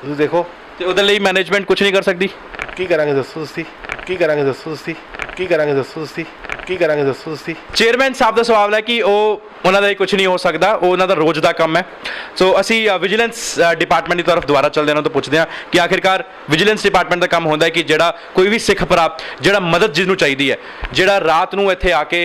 ਤੁਸੀਂ ਦੇਖੋ। ਤੇ ਉਹਦੇ ਲਈ ਮੈਨੇਜਮੈਂਟ ਕੁਝ ਨਹੀਂ ਕਰ ਸਕਦੀ? ਕੀ ਕਰਾਂਗੇ ਦੱਸੋ ਤੁਸੀਂ? ਕੀ ਕਰਾਂਗੇ ਦੱਸੋ ਤੁਸੀਂ? ਕੀ ਕਰਾਂਗੇ ਦੱਸੋ ਤੁਸੀਂ? ਕੀ ਕਰਾਂਗੇ ਦੱਸੋ ਤੁਸੀਂ? ਚੇਅਰਮੈਨ ਸਾਹਿਬ ਦਾ ਸਵਾਲ ਹੈ ਕਿ ਉਹ, ਉਹਨਾਂ ਦਾ ਕੁਝ ਨਹੀਂ ਹੋ ਸਕਦਾ, ਉਹ ਉਹਨਾਂ ਦਾ ਰੋਜ਼ ਦਾ ਕੰਮ ਹੈ। ਸੋ ਅਸੀਂ ਵਿਜੀਲੈਂਸ ਡਿਪਾਰਟਮੈਂਟ ਦੀ ਤਰਫ ਦੁਬਾਰਾ ਚੱਲਦੇ ਉਹਨਾਂ ਤੋਂ ਪੁੱਛਦੇ ਹਾਂ ਕਿ ਆਖਿਰਕਾਰ ਵਿਜੀਲੈਂਸ ਡਿਪਾਰਟਮੈਂਟ ਦਾ ਕੰਮ ਹੁੰਦਾ ਹੈ ਕਿ ਜਿਹੜਾ ਕੋਈ ਵੀ ਸਿੱਖ ਭਰਾ ਜਿਹੜਾ ਮਦਦ ਜਿਸ ਨੂੰ ਚਾਹੀਦੀ ਹੈ, ਜਿਹੜਾ ਰਾਤ ਨੂੰ ਇੱਥੇ ਆ ਕੇ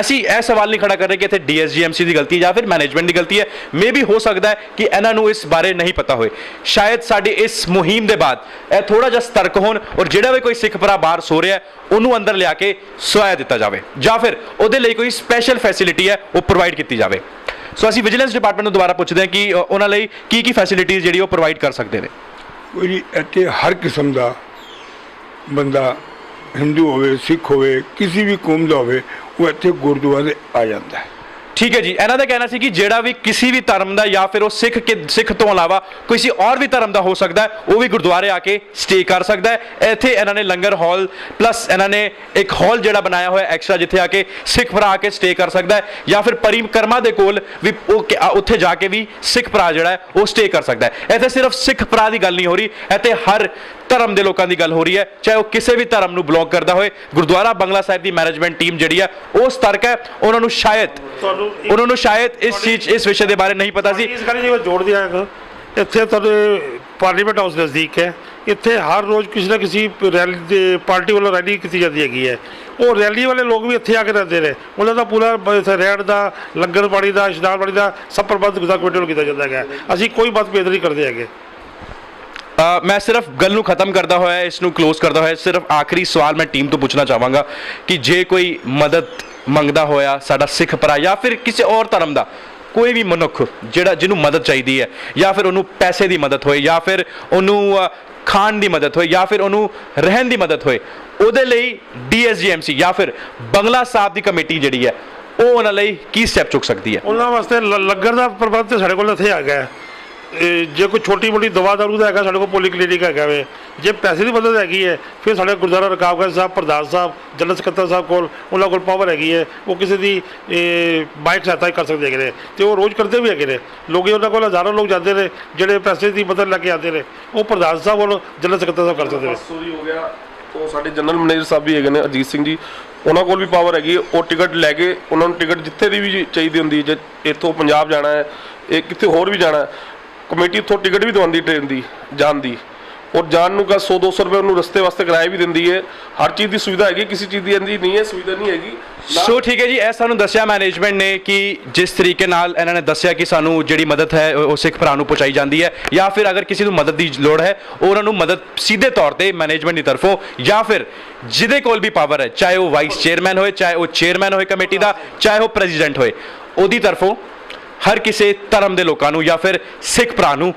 ਅਸੀਂ ਇਹ ਸਵਾਲ ਨਹੀਂ ਖੜਾ ਕਰ ਰਹੇ ਕਿ ਇੱਥੇ ਡੀਐਸਜੀਐਮਸੀ ਦੀ ਗਲਤੀ ਜਾਂ ਫਿਰ ਮੈਨੇਜਮੈਂਟ ਦੀ ਗਲਤੀ ਹੈ। ਮੇ ਵੀ ਹੋ ਸਕਦਾ ਹੈ ਕਿ ਇਹਨਾਂ ਨੂੰ ਇਸ ਬਾਰੇ ਨਹੀਂ ਪਤਾ ਹੋਵੇ ਸ਼ਾਇਦ ਸਾਡੀ ਇਸ ਮੁਹਿੰਮ ਦੇ ਬਾਅਦ ਇਹ ਥੋੜਾ ਜਿਹਾ ਸਤਰਕ ਹੋਣ ਔਰ ਜਿਹੜਾ ਵੀ ਕੋਈ ਸਿੱਖ ਭਰਾ ਬਾਹਰ ਸੋ ਰਿਹਾ ਉਹਨੂੰ ਅੰਦਰ ਲਿਆ ਕੇ ਸੁਆਇਆ ਦਿੱਤਾ ਜਾਵੇ ਜਾਂ ਫਿਰ ਉਹਦੇ ਲਈ ਕੋਈ ਸਪੈਸ਼ਲ ਫੈਸਿਲਿਟੀ ਹੈ, ਉਹ ਪ੍ਰੋਵਾਈਡ ਕੀਤੀ ਜਾਵੇ। ਸੋ ਅਸੀਂ ਵਿਜੀਲੈਂਸ ਡਿਪਾਰਟਮੈਂਟ ਨੂੰ ਦੁਬਾਰਾ ਪੁੱਛਦੇ ਹਾਂ ਕਿ ਉਹਨਾਂ ਲਈ ਕੀ ਕੀ ਫੈਸਿਲਿਟੀਜ਼ ਜਿਹੜੀ ਉਹ ਪ੍ਰੋਵਾਈਡ ਕਰ ਸਕਦੇ ਨੇ। ਕੋਈ ਇੱਥੇ ਹਰ ਕਿਸਮ ਦਾ ਬੰਦਾ ਹਿੰਦੂ ਹੋਵੇ ਸਿੱਖ ਹੋਵੇ, ਕਿਸੇ ਵੀ ਕੌਮ ਦਾ ਹੋਵੇ, ਉਹ ਇੱਥੇ ਗੁਰਦੁਆਰੇ ਆ ਜਾਂਦਾ ਹੈ। ਠੀਕ ਹੈ ਜੀ, ਇਹਨਾਂ ਦਾ ਕਹਿਣਾ ਸੀ ਕਿ ਜਿਹੜਾ ਵੀ ਕਿਸੇ ਵੀ ਧਰਮ ਦਾ ਜਾਂ ਫਿਰ ਉਹ ਸਿੱਖ ਕੇ, ਸਿੱਖ ਤੋਂ ਇਲਾਵਾ ਕਿਸੇ ਔਰ ਵੀ ਧਰਮ ਦਾ ਹੋ ਸਕਦਾ ਹੈ, ਉਹ ਵੀ ਗੁਰਦੁਆਰੇ ਆ ਕੇ ਸਟੇ ਕਰ ਸਕਦਾ ਹੈ। ਇੱਥੇ ਇਹਨਾਂ ਨੇ ਲੰਗਰ ਹਾਲ ਪਲੱਸ ਇਹਨਾਂ ਨੇ ਇੱਕ ਹਾਲ ਜਿਹੜਾ ਬਣਾਇਆ ਹੋਇਆ ਐਕਸਟਰਾ ਜਿੱਥੇ ਆ ਕੇ ਸਿੱਖ ਭਰਾ ਆ ਕੇ ਸਟੇ ਕਰ ਸਕਦਾ ਹੈ ਜਾਂ ਫਿਰ ਪਰਿਕਰਮਾ ਦੇ ਕੋਲ ਵੀ ਉਹ ਉੱਥੇ ਜਾ ਕੇ ਵੀ ਸਿੱਖ ਭਰਾ ਜਿਹੜਾ ਹੈ, ਉਹ ਸਟੇ ਕਰ ਸਕਦਾ ਹੈ। ਇੱਥੇ ਸਿਰਫ ਸਿੱਖ ਭਰਾ ਦੀ ਗੱਲ ਨਹੀਂ ਹੋ ਰਹੀ, ਇੱਥੇ ਹਰ ਧਰਮ ਦੇ ਲੋਕਾਂ ਦੀ ਗੱਲ ਹੋ ਰਹੀ ਹੈ ਚਾਹੇ ਉਹ ਕਿਸੇ ਵੀ ਧਰਮ ਨੂੰ ਬਿਲੋਂਗ ਕਰਦਾ ਹੋਏ। ਗੁਰਦੁਆਰਾ ਬੰਗਲਾ ਸਾਹਿਬ ਦੀ ਮੈਨੇਜਮੈਂਟ ਟੀਮ ਜਿਹੜੀ ਹੈ ਉਹ ਸਤਰਕ ਹੈ। ਉਹਨਾਂ ਨੂੰ ਸ਼ਾਇਦ ਉਹਨਾਂ ਨੂੰ ਸ਼ਾਇਦ ਇਸ ਚੀਜ਼ ਇਸ ਵਿਸ਼ੇ ਦੇ ਬਾਰੇ ਨਹੀਂ ਪਤਾ ਸੀ। ਇਸ ਗੱਲ ਜਿਵੇਂ ਜੋੜ ਦਿਆਂ ਇੱਥੇ ਤੁਹਾਡੇ ਪਾਰਲੀਮੈਂਟ ਹਾਊਸ ਨਜ਼ਦੀਕ ਹੈ। ਇੱਥੇ ਹਰ ਰੋਜ਼ ਕਿਸੇ ਨਾ ਕਿਸੇ ਰੈਲੀ ਦੇ ਪਾਰਟੀ ਵੱਲੋਂ ਰੈਲੀ ਕੀਤੀ ਜਾਂਦੀ ਹੈਗੀ ਹੈ। ਉਹ ਰੈਲੀ ਵਾਲੇ ਲੋਕ ਵੀ ਇੱਥੇ ਆ ਕੇ ਰਹਿੰਦੇ ਨੇ। ਉਹਨਾਂ ਦਾ ਪੂਰਾ ਰਹਿਣ ਦਾ ਲੰਗਰ ਪਾਣੀ ਦਾ ਇਸ਼ਨਾਨ ਪਾਣੀ ਦਾ ਸਭ ਪ੍ਰਬੰਧ ਗੁਰਦੁਆਰਾ ਕਮੇਟੀ ਵੱਲੋਂ ਕੀਤਾ ਜਾਂਦਾ ਹੈਗਾ। ਅਸੀਂ ਕੋਈ ਮਤਭੇਦ ਨਹੀਂ ਕਰਦੇ ਹੈਗੇ। ਮੈਂ ਸਿਰਫ ਗੱਲ ਨੂੰ ਖਤਮ ਕਰਦਾ ਹੋਇਆ, ਇਸ ਨੂੰ ক্লোਜ਼ ਕਰਦਾ ਹੋਇਆ, ਸਿਰਫ ਆਖਰੀ ਸਵਾਲ ਮੈਂ ਟੀਮ ਤੋਂ ਪੁੱਛਣਾ ਚਾਹਾਂਗਾ ਕਿ ਜੇ ਕੋਈ ਮਦਦ ਮੰਗਦਾ ਹੋਇਆ ਸਾਡਾ ਸਿੱਖ ਭਰਾ ਜਾਂ ਫਿਰ ਕਿਸੇ ਹੋਰ ਧਰਮ ਦਾ, ਕੋਈ ਵੀ ਮਨੁੱਖ ਜਿਹੜਾ ਜਿਹਨੂੰ ਮਦਦ ਚਾਹੀਦੀ ਹੈ, ਜਾਂ ਫਿਰ ਉਹਨੂੰ ਪੈਸੇ ਦੀ ਮਦਦ ਹੋਏ, ਜਾਂ ਫਿਰ ਉਹਨੂੰ ਖਾਣ ਦੀ ਮਦਦ ਹੋਏ, ਜਾਂ ਫਿਰ ਉਹਨੂੰ ਰਹਿਣ ਦੀ ਮਦਦ ਹੋਏ, ਉਹਦੇ ਲਈ ਡੀਐਸਜੀਐਮਸੀ ਜਾਂ ਫਿਰ ਬੰਗਲਾ ਸਾਹਿਬ ਦੀ ਕਮੇਟੀ ਜਿਹੜੀ ਹੈ, ਉਹ ਉਹਨਾਂ ਲਈ ਕੀ ਸਟੈਪ ਚੁੱਕ ਸਕਦੀ ਹੈ ਉਹਨਾਂ ਵਾਸਤੇ ਲ- ਲੰਗਰ ਦਾ ਪ੍ਰਬੰਧ ਤੇ ਸਾਡੇ ਕੋਲ ਇੱਥੇ ਹੈਗਾ ਹੈ। ਇਹ ਜੇ ਕੋਈ ਛੋਟੀ ਮੋਟੀ ਦਵਾ ਦਾਰੂ ਦਾ ਹੈਗਾ ਸਾਡੇ ਕੋਲ ਪੋਲੀ ਕਲੀਨਿਕ ਹੈਗਾ ਵੇ, ਜੇ ਪੈਸੇ ਦੀ ਮਦਦ ਹੈਗੀ ਹੈ, ਫਿਰ ਸਾਡੇ ਗੁਰਦੁਆਰਾ ਰਕਾਬਗੰਜ ਸਾਹਿਬ, ਪ੍ਰਧਾਨ ਸਾਹਿਬ, ਜਨਰਲ ਸਕੱਤਰ ਸਾਹਿਬ ਕੋਲ, ਉਹਨਾਂ ਕੋਲ ਪਾਵਰ ਹੈਗੀ ਹੈ, ਉਹ ਕਿਸੇ ਦੀ ਬਾਈਕ ਸਹਾਇਤਾ ਕਰ ਸਕਦੇ ਹੈਗੇ ਨੇ, ਤੇ ਉਹ ਰੋਜ਼ ਕਰਦੇ ਵੀ ਹੈਗੇ ਨੇ, ਲੋਕੀ ਉਹਨਾਂ ਕੋਲ ਹਜ਼ਾਰਾਂ ਲੋਕ ਜਾਂਦੇ ਨੇ, ਜਿਹੜੇ ਪੈਸੇ ਦੀ ਮਦਦ ਲੈ ਕੇ ਆਉਂਦੇ ਨੇ, ਉਹ ਪ੍ਰਧਾਨ ਸਾਹਿਬ ਕੋਲ ਜਨਰਲ ਸਕੱਤਰ ਸਾਹਿਬ ਕਰ ਸਕਦੇ ਨੇ। ਸੂਰੀ ਹੋ ਗਿਆ, ਉਹ ਸਾਡੇ ਜਨਰਲ ਮੈਨੇਜਰ ਸਾਹਿਬ ਵੀ ਹੈਗੇ ਨੇ, ਅਜੀਤ ਸਿੰਘ ਜੀ, ਉਹਨਾਂ ਕੋਲ ਵੀ ਪਾਵਰ ਹੈਗੀ ਉਹ ਟਿਕਟ ਲੈ ਕੇ, ਉਹਨਾਂ ਨੂੰ ਟਿਕਟ ਜਿੱਥੇ ਦੀ ਵੀ ਚਾਹੀਦੀ ਹੁੰਦੀ ਜੇ ਇੱਥੋਂ ਪੰਜਾਬ ਜਾਣਾ ਹੈ, ਇਹ ਕਿਤੇ ਹੋਰ ਵੀ ਜਾਣਾ ਕਮੇਟੀ ਇੱਥੋਂ ਟਿਕਟ ਵੀ ਦਵਾਉਂਦੀ ਟ੍ਰੇਨ ਦੀ, ਜਾਣ ਦੀ। ਔਰ ਜਾਣ ਨੂੰ ਕਾ 100 200 ਰੁਪਏ ਉਹਨੂੰ ਰਸਤੇ ਵਾਸਤੇ ਕਿਰਾਇਆ ਵੀ ਦਿੰਦੀ ਹੈ। ਹਰ ਚੀਜ਼ ਦੀ ਸੁਵਿਧਾ ਹੈਗੀ, ਕਿਸੇ ਚੀਜ਼ ਦੀ ਇੰਦੀ ਨਹੀਂ ਹੈ, ਸੁਵਿਧਾ ਨਹੀਂ ਹੈਗੀ। ਸੋ ਠੀਕ ਹੈ ਜੀ, ਇਹ ਸਾਨੂੰ ਦੱਸਿਆ ਮੈਨੇਜਮੈਂਟ ਨੇ ਕਿ ਜਿਸ ਤਰੀਕੇ ਨਾਲ ਇਹਨਾਂ ਨੇ ਦੱਸਿਆ ਕਿ ਸਾਨੂੰ ਜਿਹੜੀ ਮਦਦ ਹੈ, ਉਹ ਉਹ ਸਿੱਖ ਭਰਾ ਨੂੰ ਪਹੁੰਚਾਈ ਜਾਂਦੀ ਹੈ, ਜਾਂ ਫਿਰ ਅਗਰ ਕਿਸੇ ਨੂੰ ਮਦਦ ਦੀ ਲੋੜ ਹੈ ਉਹ ਉਹਨਾਂ ਨੂੰ ਮਦਦ ਸਿੱਧੇ ਤੌਰ ਤੇ ਮੈਨੇਜਮੈਂਟ ਦੀ ਤਰਫੋਂ, ਜਾਂ ਫਿਰ ਜਿਹਦੇ ਕੋਲ ਵੀ ਪਾਵਰ ਹੈ, ਚਾਹੇ ਉਹ ਵਾਈਸ ਚੇਅਰਮੈਨ ਹੋਏ, ਚਾਹੇ ਉਹ ਚੇਅਰਮੈਨ ਹੋਏ ਕਮੇਟੀ ਦਾ, ਚਾਹੇ ਉਹ ਪ੍ਰੈਜ਼ੀਡੈਂਟ ਹੋਏ, ਉਹਦੀ ਤਰਫੋਂ ਹਰ ਕਿਸੇ ਧਰਮ ਦੇ ਲੋਕਾਂ ਨੂੰ ਜਾਂ ਫਿਰ ਸਿੱਖ ਭਰਾ ਨੂੰ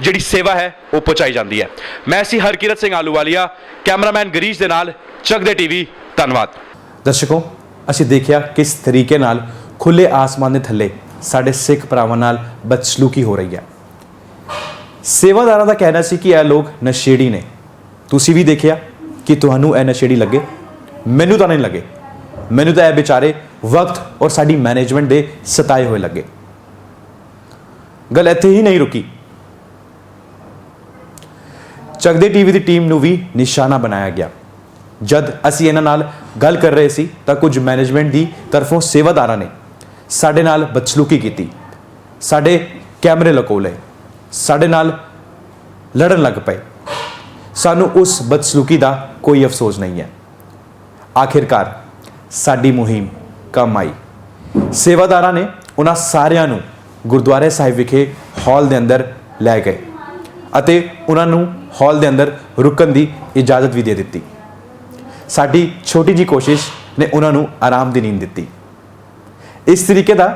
ਜਿਹੜੀ ਸੇਵਾ ਹੈ, ਉਹ ਪਹੁੰਚਾਈ ਜਾਂਦੀ ਹੈ। ਮੈਂ ਸੀ ਹਰਕਿਰਤ ਸਿੰਘ ਆਲੂਵਾਲੀਆ, ਕੈਮਰਾਮੈਨ ਗਰੀਸ਼ ਦੇ ਨਾਲ ਚੱਕਦੇ ਟੀਵੀ, ਧੰਨਵਾਦ। ਦਰਸ਼ਕੋ, ਅਸੀਂ ਦੇਖਿਆ ਕਿਸ ਤਰੀਕੇ ਨਾਲ ਖੁੱਲੇ ਆਸਮਾਨ ਦੇ ਥੱਲੇ ਸਾਡੇ ਸਿੱਖ ਭਰਾਵਾਂ ਨਾਲ ਬਦਸਲੂਕੀ ਹੋ ਰਹੀ ਹੈ। ਸੇਵਾਦਾਰਾਂ ਦਾ ਕਹਿਣਾ ਸੀ ਕਿ ਇਹ ਲੋਕ ਨਸ਼ੇੜੀ ਨੇ। ਤੁਸੀਂ ਵੀ ਦੇਖਿਆ ਕਿ ਤੁਹਾਨੂੰ ਇਹ ਨਸ਼ੇੜੀ ਲੱਗੇ? ਮੈਨੂੰ ਤਾਂ ਨਹੀਂ ਲੱਗੇ। ਮੈਨੂੰ ਤਾਂ ਇਹ ਵਿਚਾਰੇ ਵਕਤ ਔਰ ਸਾਡੀ ਮੈਨੇਜਮੈਂਟ ਦੇ ਸਤਾਏ ਹੋਏ ਲੱਗੇ। ਗੱਲ ਇੱਥੇ ਹੀ ਨਹੀਂ ਰੁਕੀ। ਚਗਦੇ ਟੀਵੀ ਦੀ ਟੀਮ ਨੂੰ ਵੀ ਨਿਸ਼ਾਨਾ ਬਣਾਇਆ ਗਿਆ। ਜਦ ਅਸੀਂ ਇਹਨਾਂ ਨਾਲ ਗੱਲ ਕਰ ਰਹੇ ਸੀ, ਤਾਂ ਕੁਝ ਮੈਨੇਜਮੈਂਟ ਦੀ ਤਰਫੋਂ ਸੇਵਾਦਾਰਾਂ ਨੇ ਸਾਡੇ ਨਾਲ ਬਦਸਲੂਕੀ ਕੀਤੀ। ਸਾਡੇ ਕੈਮਰੇ ਲਕੋ ਲਏ। ਸਾਡੇ ਨਾਲ ਲੜਨ ਲੱਗ ਪਏ। ਸਾਨੂੰ ਉਸ ਬਦਸਲੂਕੀ ਦਾ ਕੋਈ ਅਫਸੋਸ ਨਹੀਂ ਹੈ। ਆਖਿਰਕਾਰ ਸਾਡੀ ਮੁਹਿੰਮ ਕੰਮ ਆਈ। ਸੇਵਾਦਾਰਾਂ ਨੇ ਉਹਨਾਂ ਸਾਰਿਆਂ ਨੂੰ ਗੁਰਦੁਆਰੇ ਸਾਹਿਬ ਵਿਖੇ ਹਾਲ ਦੇ ਅੰਦਰ ਲੈ ਗਏ ਅਤੇ ਉਹਨਾਂ ਨੂੰ ਹਾਲ ਦੇ ਅੰਦਰ ਰੁਕਣ ਦੀ ਇਜਾਜ਼ਤ ਵੀ ਦੇ ਦਿੱਤੀ ਸਾਡੀ ਛੋਟੀ ਜੀ ਕੋਸ਼ਿਸ਼ ਨੇ ਉਹਨਾਂ ਨੂੰ ਆਰਾਮ ਦੀ ਨੀਂਦ ਦਿੱਤੀ ਇਸ ਤਰੀਕੇ ਦਾ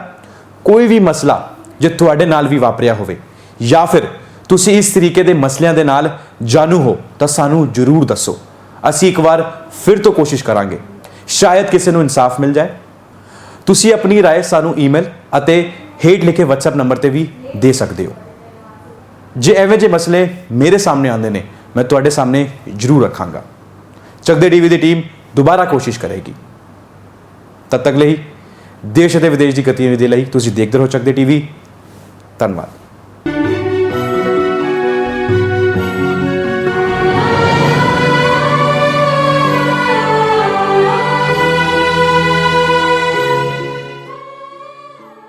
ਕੋਈ ਵੀ ਮਸਲਾ ਜੇ ਤੁਹਾਡੇ ਨਾਲ ਵੀ ਵਾਪਰਿਆ ਹੋਵੇ ਜਾਂ ਫਿਰ ਤੁਸੀਂ ਇਸ ਤਰੀਕੇ ਦੇ ਮਸਲਿਆਂ ਦੇ ਨਾਲ ਜਾਣੂ ਹੋ ਤਾਂ ਸਾਨੂੰ ਜ਼ਰੂਰ ਦੱਸੋ ਅਸੀਂ ਇੱਕ ਵਾਰ ਫਿਰ ਤੋਂ ਕੋਸ਼ਿਸ਼ ਕਰਾਂਗੇ ਸ਼ਾਇਦ ਕਿਸੇ ਨੂੰ ਇਨਸਾਫ ਮਿਲ ਜਾਏ ਤੁਸੀਂ ਆਪਣੀ رائے ਸਾਨੂੰ ਈਮੇਲ ਅਤੇ ਹੇਠ ਲਿਖੇ WhatsApp ਨੰਬਰ ਤੇ ਵੀ ਦੇ ਸਕਦੇ ਹੋ। ਜੇ ਐਵੇਂ ਜਿਹੇ ਮਸਲੇ ਮੇਰੇ ਸਾਹਮਣੇ ਆਉਂਦੇ ਨੇ, ਮੈਂ ਤੁਹਾਡੇ ਸਾਹਮਣੇ ਜ਼ਰੂਰ ਰੱਖਾਂਗਾ। ਚੱਕਦੇ ਟੀਵੀ ਦੀ ਟੀਮ ਦੁਬਾਰਾ ਕੋਸ਼ਿਸ਼ ਕਰੇਗੀ। ਤਦ ਤੱਕ ਲਈ ਦੇਸ਼ ਅਤੇ ਵਿਦੇਸ਼ ਦੀ ਗਤੀਵਿਧੀ ਲਈ ਤੁਸੀਂ ਦੇਖਦੇ ਰਹੋ ਚੱਕਦੇ ਟੀਵੀ। ਧੰਨਵਾਦ।